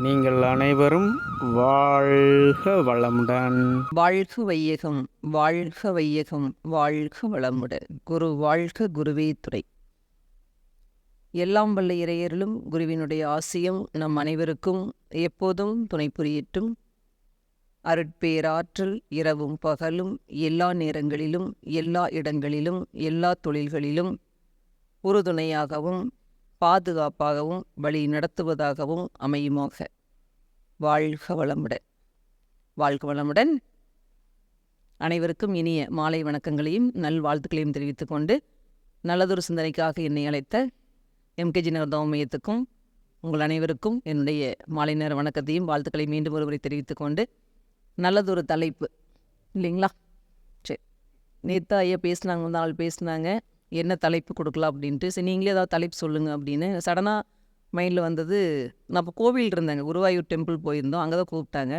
நீங்கள் அனைவரும் வாழ்க வளமுடன். வாழ்க வையகம் வாழ்க வையகம் வாழ்க வளமுடன். குரு வாழ்க குருவே துறை. எல்லாம் வல்ல இறையர்களும் குருவினுடைய ஆசியம் நம் அனைவருக்கும் எப்போதும் துணை புரியட்டும். அருட்பேராற்றல் இரவும் பகலும் எல்லா நேரங்களிலும் எல்லா இடங்களிலும் எல்லா தொழில்களிலும் உறுதுணையாகவும் பாதுகாப்பாகவும் வழி நடத்துவதாகவும் அமையுமாக. வாழ்க வளமுடன். வாழ்க வளமுடன். அனைவருக்கும் இனிய மாலை வணக்கங்களையும் நல்வாழ்த்துக்களையும் தெரிவித்துக் கொண்டு நல்லதொரு சிந்தனைக்காக என்னை அழைத்த எம்கேஜி நகர் மையத்துக்கும் உங்கள் அனைவருக்கும் என்னுடைய மாலை நேர வணக்கத்தையும் வாழ்த்துக்களையும் மீண்டும் ஒருவரை தெரிவித்துக் கொண்டு நல்லதொரு தலைப்பு. இல்லைங்களா? சரி. நேத்தா ஐயா பேசுனாங்க முந்தா பேசினாங்க பேசுனாங்க. என்ன தலைப்பு கொடுக்கலாம் அப்படின்ட்டு. சரி நீங்களே ஏதாவது தலைப்பு சொல்லுங்கள் அப்படின்னு. சடனாக மைண்டில் வந்தது நான் இப்போ கோவில் இருந்தாங்க. குருவாயூர் டெம்பிள் போயிருந்தோம். அங்கே தான் கூப்பிட்டாங்க.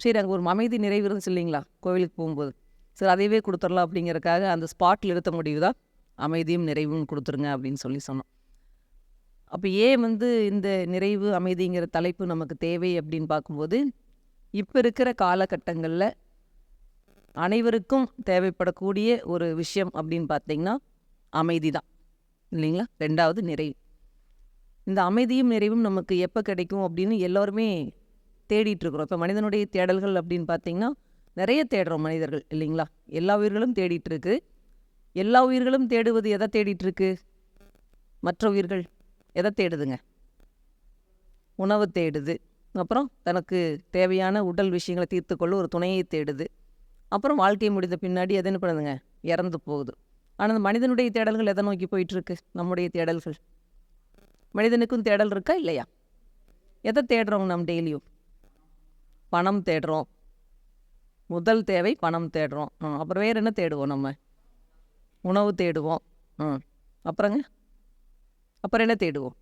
சரி அங்கே ஒரு அமைதி நிறைவு இருந்துச்சு இல்லைங்களா? கோவிலுக்கு போகும்போது. சரி அதையவே கொடுத்துடலாம் அப்படிங்கிறக்காக அந்த ஸ்பாட்டில் எடுத்த முடிவு தான். அமைதியும் நிறைவும் கொடுத்துருங்க அப்படின்னு சொல்லி சொன்னோம். அப்போ ஏன் வந்து இந்த நிறைவு அமைதிங்கிற தலைப்பு நமக்கு தேவை அப்படின்னு பார்க்கும்போது இப்போ இருக்கிற காலகட்டங்களில் அனைவருக்கும் தேவைப்படக்கூடிய ஒரு விஷயம் அப்படின்னு பார்த்தீங்கன்னா அமைதி தான் இல்லைங்களா? ரெண்டாவது நிறைவு. இந்த அமைதியும் நிறைவும் நமக்கு எப்போ கிடைக்கும் அப்படின்னு எல்லோருமே தேடிட்டுருக்குறோம் இப்போ மனிதனுடைய தேடல்கள் அப்படின்னு பார்த்தீங்கன்னா நிறைய தேடுறோம் மனிதர்கள் இல்லைங்களா? எல்லா உயிர்களும் தேடிட்டுருக்கு எல்லா உயிர்களும் தேடுவது எதை தேடிட்டுருக்கு மற்ற உயிர்கள் எதை தேடுதுங்க? உணவு தேடுது. அப்புறம் தனக்கு தேவையான உடல் விஷயங்களை தீர்த்துக்கொள்ள ஒரு துணையை தேடுது. அப்புறம் வாழ்க்கை முடிந்த பின்னாடி எது என்ன பண்ணுதுங்க? இறந்து போகுது. ஆனால் அந்த மனிதனுடைய தேடல்கள் எதை நோக்கி போயிட்டுருக்கு? நம்முடைய தேடல்கள். மனிதனுக்கும் தேடல் இருக்கா? இல்லையா? எதை தேடுறோம் நம்ம டெய்லியும்? பணம் தேடுறோம். முதல் தேவை பணம் தேடுறோம். ம், அப்புறம் வேறு என்ன தேடுவோம் நம்ம? உணவு தேடுவோம். ம் அப்புறங்க? அப்புறம் என்ன தேடுவோம்?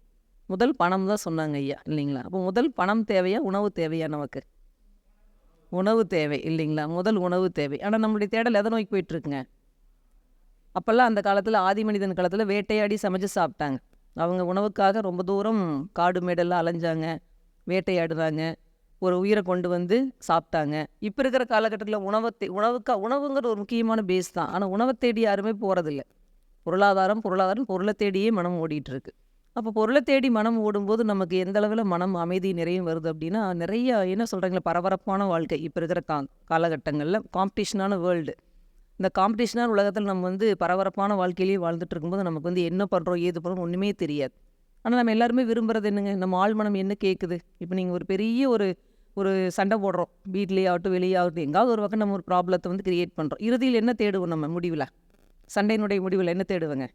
முதல் பணம் தான் சொன்னாங்க ஐயா இல்லைங்களா? அப்போ முதல் பணம் தேவையா உணவு தேவையா நமக்கு? உணவு தேவை இல்லைங்களா? முதல் உணவு தேவை. ஆனால் நம்மளுடைய தேடல் எதை நோக்கி போயிட்டுருக்குங்க? அப்போல்லாம் அந்த காலத்தில் ஆதி மனிதன் காலத்தில் வேட்டையாடி சமைச்சு சாப்பிட்டாங்க. அவங்க உணவுக்காக ரொம்ப தூரம் காடு மேடெல்லாம் அலைஞ்சாங்க வேட்டையாடுறாங்க ஒரு உயிரை கொண்டு வந்து சாப்பிட்டாங்க. இப்போ இருக்கிற காலகட்டத்தில் உணவை உணவுக்காக உணவுக்கா உணவுங்கிற ஒரு முக்கியமான பேஸ் தான். ஆனால் உணவை தேடி யாருமே போகிறதில்ல பொருளாதாரம் பொருளாதாரம் பொருளை தேடியே மனம் ஓடிட்டுருக்கு அப்போ பொருளை தேடி மனம் ஓடும்போது நமக்கு எந்த அளவில் மனம் அமைதி நிறையும் வருது அப்படின்னா நிறைய என்ன சொல்கிறாங்களே பரபரப்பான வாழ்க்கை இப்போ இருக்கிற கா காலகட்டங்களில் காம்படிஷனான வேர்ல்டு இந்த காம்படிஷனாக உலகத்தில் நம்ம வந்து பரபரப்பான வாழ்க்கையிலேயே வாழ்ந்துட்டு இருக்கும்போது நமக்கு வந்து என்ன பண்ணுறோம் ஏது பண்ணுறோம் ஒன்றுமே தெரியாது. ஆனால் நம்ம எல்லாருமே விரும்புகிறது என்னங்க? நம்ம ஆள் மனம் என்ன கேட்குது இப்போ நீங்கள் ஒரு பெரிய ஒரு ஒரு சண்டை போடுறோம். வீட்லேயே ஆகட்டும் வெளியே ஆகட்டும் எங்காவது ஒரு பக்கம் நம்ம ஒரு ப்ராப்ளத்தை வந்து கிரியேட் பண்ணுறோம் இறுதியில் என்ன தேடுவோம் நம்ம முடிவில்? சண்டையினுடைய முடிவில் என்ன தேடுவேங்க?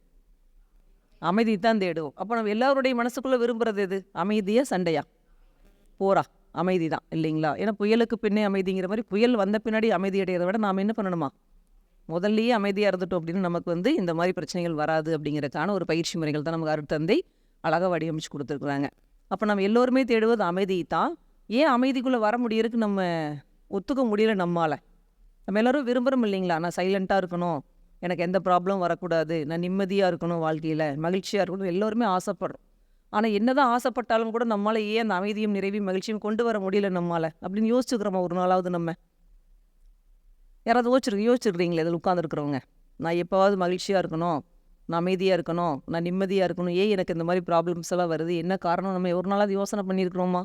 அமைதி தான் தேடுவோம். அப்போ நம்ம எல்லாருடைய மனசுக்குள்ளே விரும்புறது எது? அமைதியாக சண்டையா? போரா அமைதி தான் இல்லைங்களா? ஏன்னா புயலுக்கு பின்னே அமைதிங்கிற மாதிரி புயல் வந்த பின்னாடி அமைதி அடைகிறத விட நாம் என்ன பண்ணணுமா? முதல்லயே அமைதியாக இருந்துட்டோம் அப்படின்னு நமக்கு வந்து இந்த மாதிரி பிரச்சனைகள் வராது அப்படிங்கிறதுக்கான ஒரு பயிற்சி முறைகள் தான் நமக்கு அருத்தந்தை அழகாக வடிவமைச்சு கொடுத்துருக்குறாங்க. அப்போ நம்ம எல்லோருமே தேடுவது அமைதி தான். ஏன் அமைதிக்குள்ளே வர முடியறதுக்கு நம்ம ஒத்துக்க முடியல நம்மால்? நம்ம எல்லாரும் விரும்புகிறோம் இல்லைங்களா? நான் சைலண்ட்டாக இருக்கணும். எனக்கு எந்த ப்ராப்ளம் வரக்கூடாது. நான் நிம்மதியாக இருக்கணும் வாழ்க்கையில். மகிழ்ச்சியாக இருக்கணும் எல்லோருமே ஆசைப்படுறோம். ஆனால் என்னதான் ஆசைப்பட்டாலும் கூட நம்மளால் ஏன் அந்த அமைதியும் நிறைவையும் மகிழ்ச்சியும் கொண்டு வர முடியல நம்மளால் அப்படின்னு யோசிச்சுக்கிறோமா ஒரு நாளாவது நம்ம? யாராவது யோசிச்சிருக்கு யோசிச்சிருக்கிறீங்களே இதில் உட்காந்துருக்குறவங்க நான் எப்போவாவது மகிழ்ச்சியாக இருக்கணும் நான் அமைதியாக இருக்கணும் நான் நிம்மதியாக இருக்கணும் ஏன் எனக்கு இந்த மாதிரி ப்ராப்ளம்ஸ் எல்லாம் வருது? என்ன காரணம்? நம்ம ஒரு நாளாவது யோசனை பண்ணியிருக்கிறோமா?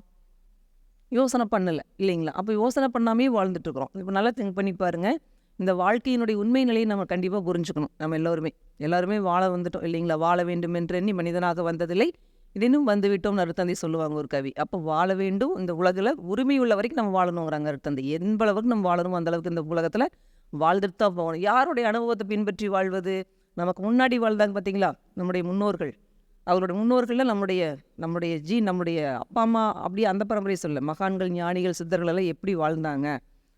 யோசனை பண்ணலை இல்லைங்களா? அப்போ யோசனை பண்ணாமே வாழ்ந்துட்டு இருக்கிறோம் இப்போ நல்லா திங்க் பண்ணி பாருங்கள் இந்த வாழ்க்கையினுடைய உண்மை நிலையை நம்ம கண்டிப்பாக புரிஞ்சுக்கணும் நம்ம எல்லோருமே. எல்லாருமே வாழ வந்துட்டோம் இல்லைங்களா? வாழ வேண்டும் என்று எண்ணி மனிதனாக வந்ததில்லை. இதனும் வந்து விட்டோம்னு அருத்தந்தை சொல்லுவாங்க ஒரு கவி. அப்போ வாழ வேண்டும். இந்த உலகில் உரிமை உள்ள வரைக்கும் நம்ம வாழணுங்கிறாங்க அருத்தந்தை எந்த அளவுக்கு நம்ம வாழணும் அந்த அளவுக்கு இந்த உலகத்தில் வாழ்ந்துட்டு தான் போகணும். யாருடைய அனுபவத்தை பின்பற்றி வாழ்வது? நமக்கு முன்னாடி வாழ்ந்தாங்க பார்த்தீங்களா நம்முடைய முன்னோர்கள். அவருடைய முன்னோர்களில் நம்முடைய நம்முடைய ஜி நம்முடைய அப்பா அம்மா அப்படியே அந்த பரம்பரையை சொல்ல மகான்கள் ஞானிகள் சித்தர்கள் எல்லாம் எப்படி வாழ்ந்தாங்க?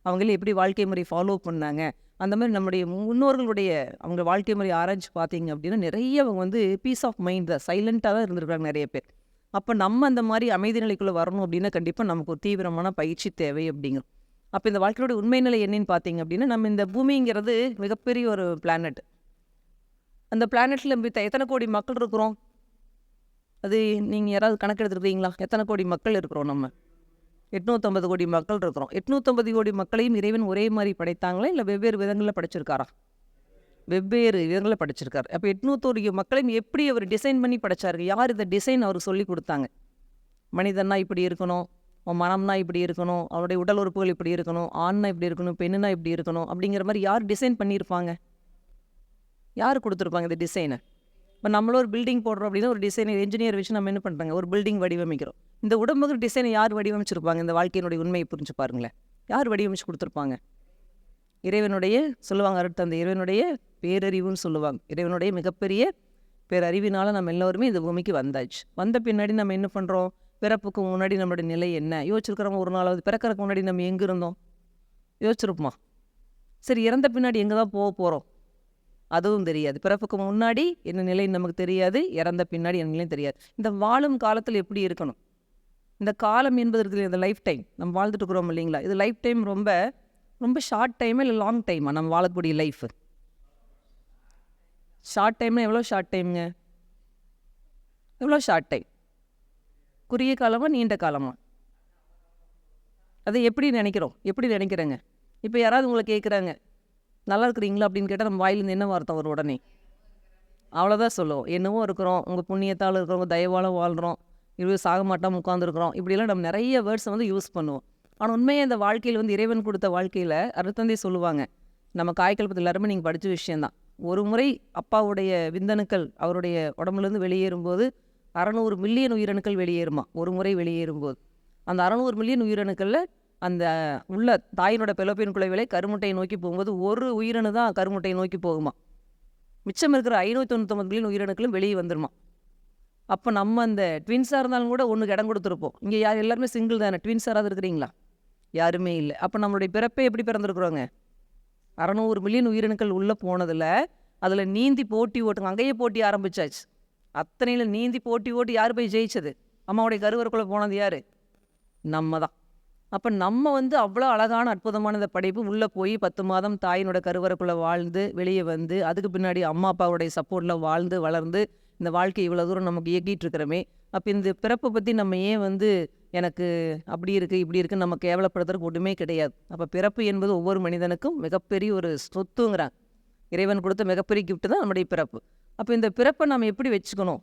அவங்களே எப்படி வாழ்க்கை முறை ஃபாலோ பண்ணாங்க? அந்த மாதிரி நம்முடைய முன்னோர்களுடைய அவங்க வாழ்க்கை முறை ஆராய்ச்சி பார்த்தீங்க அப்படின்னா நிறைய அவங்க வந்து பீஸ் ஆஃப் மைண்ட் தான் சைலண்ட்டாக தான் இருந்திருக்காங்க நிறைய பேர். அப்போ நம்ம அந்த மாதிரி அமைதி நிலைக்குள்ளே வரணும் அப்படின்னா கண்டிப்பாக நமக்கு ஒரு தீவிரமான பயிற்சி தேவை அப்படிங்கும் அப்போ இந்த வாழ்க்கையோட உண்மை நிலை என்னன்னு பார்த்தீங்க அப்படின்னா நம்ம இந்த பூமிங்கிறது மிகப்பெரிய ஒரு பிளானட் அந்த பிளானெட்டில் எத்தனை கோடி மக்கள் இருக்கிறோம்? அது நீங்கள் யாராவது கணக்கெடுத்துருக்கீங்களா எத்தனை கோடி மக்கள் இருக்கிறோம் நம்ம? எட்நூற்றம்பது கோடி மக்கள் இருக்கிறோம். எட்நூற்றம்பது கோடி மக்களையும் இறைவன் ஒரே மாதிரி படைத்தாங்களா? இல்லை வெவ்வேறு விதங்களில் படைச்சிருக்காரா? வெவ்வேறு விதங்களில் படைச்சிருக்காரு. அப்போ எட்நூத்தோரு மக்களையும் எப்படி அவர் டிசைன் பண்ணி படைச்சாரு? யார் இதை டிசைன் அவர் சொல்லி கொடுத்தாங்க? மனிதன்னா இப்படி இருக்கணும் அவன் மனம்னா இப்படி இருக்கணும் அவருடைய உடல் உறுப்புகள் இப்படி இருக்கணும் ஆண்னா இப்படி இருக்கணும் பெண்ணுனா இப்படி இருக்கணும் அப்படிங்கிற மாதிரி யார் டிசைன் பண்ணியிருப்பாங்க? யார் கொடுத்துருப்பாங்க இந்த டிசைனை இப்போ நம்மளும் ஒரு பில்டிங் போடுறோம் அப்படின்னா ஒரு டிசைன் என்ஜினியர் வச்சு நம்ம என்ன பண்ணுறாங்க ஒரு பில்டிங் வடிவமைக்கிறோம். இந்த உடம்புக்கு டிசைனை யார் வடிவமைச்சிருப்பாங்க? இந்த வாழ்க்கையினுடைய உண்மையை புரிஞ்சு பாருங்களேன். யார் வடிவமைச்சு கொடுத்துருப்பாங்க? இறைவனுடைய சொல்லுவாங்க அருட்தந்தை இறைவனுடைய பேரறிவுன்னு சொல்லுவாங்க. இறைவனுடைய மிகப்பெரிய பேரறிவினால் நம்ம எல்லோருமே இந்த பூமிக்கு வந்தாச்சு. வந்த பின்னாடி நம்ம என்ன பண்ணுறோம் பிறப்புக்கு முன்னாடி நம்மளுடைய நிலை என்ன? யோசிச்சிருக்கிறோம் ஒரு நாளாவது பிறக்கறதுக்கு முன்னாடி நம்ம எங்கே இருந்தோம்? யோசிச்சிருப்போமா? சரி இறந்த பின்னாடி எங்கே தான் போக போகிறோம் அதுவும் தெரியாது. பிறப்புக்கு முன்னாடி என்ன நிலைன்னு நமக்கு தெரியாது இறந்த பின்னாடி என்ன நிலையும் தெரியாது. இந்த வாழும் காலத்தில் எப்படி இருக்கணும்? இந்த காலம் என்பது இருக்குது இந்த லைஃப் டைம் நம்ம வாழ்ந்துட்டு இருக்கிறோம் இல்லைங்களா? இது லைஃப் டைம் ரொம்ப ரொம்ப ஷார்ட் டைம் இல்லை லாங் டைமா நம்ம வாழக்கூடிய லைஃப் ஷார்ட் டைம்னா எவ்வளோ ஷார்ட் டைம்ங்க எவ்வளோ ஷார்ட் டைம் குறுகிய காலமாக நீண்ட காலமாக அதை எப்படி நினைக்கிறோம்? எப்படி நினைக்கிறேங்க? இப்போ யாராவது உங்களை கேட்குறாங்க நல்லா இருக்கிறீங்களா? அப்படின்னு கேட்டால் நம்ம வாயிலேருந்து என்ன வார்த்தை வரும் உடனே? அவ்வளோதான் சொல்லுவோம். என்னவோ இருக்கிறோம். உங்கள் புண்ணியத்தால் இருக்கிறவங்க தயவால் வாழ்கிறோம் இவ்வளோ சாக மாட்டோம் உட்காந்துருக்குறோம் இப்படிலாம் நம்ம நிறைய வேர்ட்ஸை வந்து யூஸ் பண்ணுவோம். ஆனால் உண்மையாக இந்த வாழ்க்கையில் வந்து இறைவன் கொடுத்த வாழ்க்கையில் அருத்தந்தை சொல்லுவாங்க நம்ம காய்கல்பத்தில் எல்லாருமே நீங்கள் படித்த விஷயந்தான் ஒரு முறை அப்பாவுடைய விந்தணுக்கள் அவருடைய உடம்புலேருந்து வெளியேறும்போது அறநூறு மில்லியன் உயிரணுக்கள் வெளியேறுமா? ஒரு முறை வெளியேறும்போது. அந்த அறநூறு மில்லியன் உயிரணுக்களில் அந்த உள்ள தாயினோட பெலோப்பியன் குலைவிலை கருமுட்டையை நோக்கி போகும்போது ஒரு உயிரணு தான் கருமுட்டையை நோக்கி போகுமா? மிச்சம் இருக்கிற ஐநூற்றி தொண்ணூத்தொம்பது மில்லியன் உயிரணுக்களும் வெளியே வந்துருமா? அப்போ நம்ம அந்த ட்வின்ஸாக இருந்தாலும் கூட ஒன்றுக்கு இடம் கொடுத்துருப்போம். இங்கே யார் எல்லாருமே சிங்கிள் தானே? ட்வின்ஸ் யாராவது இருக்கிறீங்களா? யாருமே இல்லை. அப்போ நம்மளுடைய பிறப்பே எப்படி பிறந்திருக்குறோங்க? அறநூறு மில்லியன் உயிரணுக்கள் உள்ளே போனதில் அதில் நீந்தி போட்டி ஓட்டுங்க. அங்கேயே போட்டி ஆரம்பிச்சாச்சு. அத்தனையில் நீந்தி போட்டி ஓட்டி யார் போய் ஜெயிச்சது? அம்மாவுடைய கருவருக்குள்ளே போனது யார்? நம்ம தான் அப்போ நம்ம வந்து அவ்வளோ அழகான அற்புதமான இந்த படைப்பு உள்ளே போய் பத்து மாதம் தாயினோட கருவறைக்குள்ளே வாழ்ந்து வெளியே வந்து அதுக்கு பின்னாடி அம்மா அப்பாவுடைய சப்போர்ட்டில் வாழ்ந்து வளர்ந்து இந்த வாழ்க்கை இவ்வளோ தூரம் நமக்கு இயக்கிட்டு இருக்கிறோமே அப்போ இந்த பிறப்பை பற்றி நம்ம ஏன் வந்து எனக்கு அப்படி இருக்குது இப்படி இருக்குன்னு நம்ம கேவலப்படுத்துறதுக்கு ஒன்றுமே கிடையாது. அப்போ பிறப்பு என்பது ஒவ்வொரு மனிதனுக்கும் மிகப்பெரிய ஒரு சொத்துங்கிறாங்க. இறைவன் கொடுத்த மிகப்பெரிய கிஃப்ட் தான் நம்முடைய பிறப்பு. அப்போ இந்த பிறப்பை நம்ம எப்படி வச்சுக்கணும்?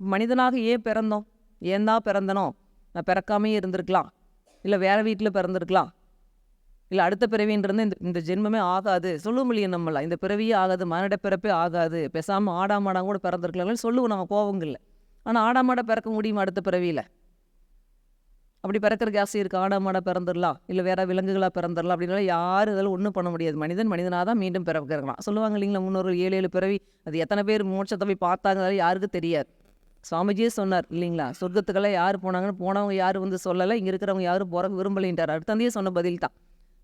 மனிதனாக ஏன் பிறந்தோம்? ஏன் தான் பிறந்தனோ? நான் பிறக்காமையே இருந்திருக்கலாம். இல்லை வேற வீட்டில் பிறந்திருக்கலாம். இல்லை அடுத்த பிறவின்றது இந்த இந்த ஜென்மமே ஆகாது. சொல்ல முடியும் நம்மள இந்த பிறவியே ஆகாது மானிட பிறப்பே ஆகாது பேசாமல் ஆடாமாடாங்க கூட பிறந்திருக்கலாம். சொல்லுவோம் நம்ம கோவங்கள்ல ஆனால் ஆடாமாட பிறக்க முடியுமா அடுத்த பிறவியில்? அப்படி பிறக்கிறதுக்கு ஆசை இருக்குது ஆடாமாட பிறந்துடலாம் இல்லை வேற விலங்குகளாக பிறந்துடலாம் அப்படின்னால யாரும் இதெல்லாம் ஒன்றும் பண்ண முடியாது. மனிதன் மனிதனாக தான் மீண்டும் பிறக்கலாம் சொல்லுவாங்க இல்லைங்களா முன்னொரு ஏழு ஏழு பிறவி அது எத்தனை பேர் மோட்சத்தை போய் பார்த்தாங்க யாருக்கு யாருக்கும் தெரியாது. சுவாமிஜியே சொன்னார் இல்லைங்களா சொர்க்கத்துக்கெல்லாம் யார் போனாங்கன்னு போனவங்க யாரும் வந்து சொல்லலை இங்கே இருக்கிறவங்க யாரும் பிறகு விரும்பலைன்ட்டார் அடுத்தந்தையே சொன்ன பதில் தான்.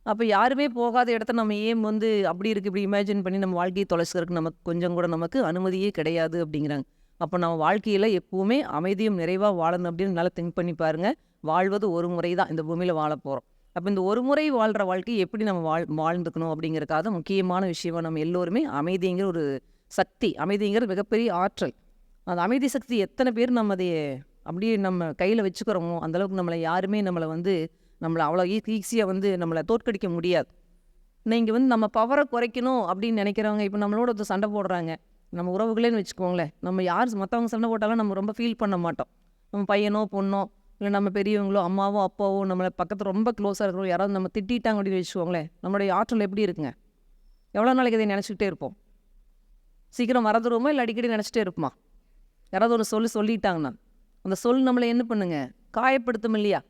அப்போ யாருமே போகாத இடத்த நம்ம ஏன் வந்து அப்படி இருக்குது இப்படி இமேஜின் பண்ணி நம்ம வாழ்க்கையை தொலைச்சிக்கிறதுக்கு நமக்கு கொஞ்சம் கூட நமக்கு அனுமதியே கிடையாது அப்படிங்கிறாங்க. அப்போ நம்ம வாழ்க்கையில் எப்போவுமே அமைதியும் நிறைவாக வாழணும் அப்படின்னு நல்லா திங்க் பண்ணி பாருங்க. வாழ்வது ஒரு முறை தான் இந்த பூமியில் வாழ போகிறோம் அப்போ இந்த ஒரு முறை வாழ்கிற வாழ்க்கையை எப்படி நம்ம வாழ் வாழ்ந்துக்கணும் அப்படிங்கிறக்காக முக்கியமான விஷயமா நம்ம எல்லோருமே அமைதிங்கிற ஒரு சக்தி அமைதிங்கிற மிகப்பெரிய ஆற்றல். அந்த அமைதி சக்தி எத்தனை பேர் நம்ம அதை அப்படியே நம்ம கையில் வச்சுக்கிறோமோ அந்தளவுக்கு நம்மளை யாருமே நம்மளை வந்து நம்மளை அவ்வளோ ஈஸியாக வந்து நம்மளை தோற்கடிக்க முடியாது. நீங்கள் வந்து நம்ம பவரை குறைக்கணும் அப்படின்னு நினைக்கிறவங்க இப்போ நம்மளோட ஒருத்தர் சண்டை போடுறாங்க. நம்ம உறவுகளேன்னு வச்சுக்கோங்களேன். நம்ம யார் மற்றவங்க சண்டை போட்டாலும் நம்ம ரொம்ப ஃபீல் பண்ண மாட்டோம். நம்ம பையனோ பொண்ணோ இல்லை நம்ம பெரியவங்களோ அம்மாவோ அப்பாவோ நம்மளை பக்கத்தில் ரொம்ப க்ளோஸாக இருக்கிறோம் யாராவது நம்ம திட்டிட்டாங்க அப்படின்னு வச்சுக்கோங்களேன் நம்மளுடைய ஆற்றல் எப்படி இருக்குங்க? எவ்வளோ நாளைக்கு இதை நினச்சிக்கிட்டே இருப்போம்? சீக்கிரம் மறந்துடுவோமா? இல்லை அடிக்கடி நினச்சிட்டே இருப்போமா? யாராவது ஒரு சொல்லி சொல்லிட்டாங்கன்னா அந்த சொல் நம்மளை என்ன பண்ணுங்க? காயப்படுத்தும் இல்லையா?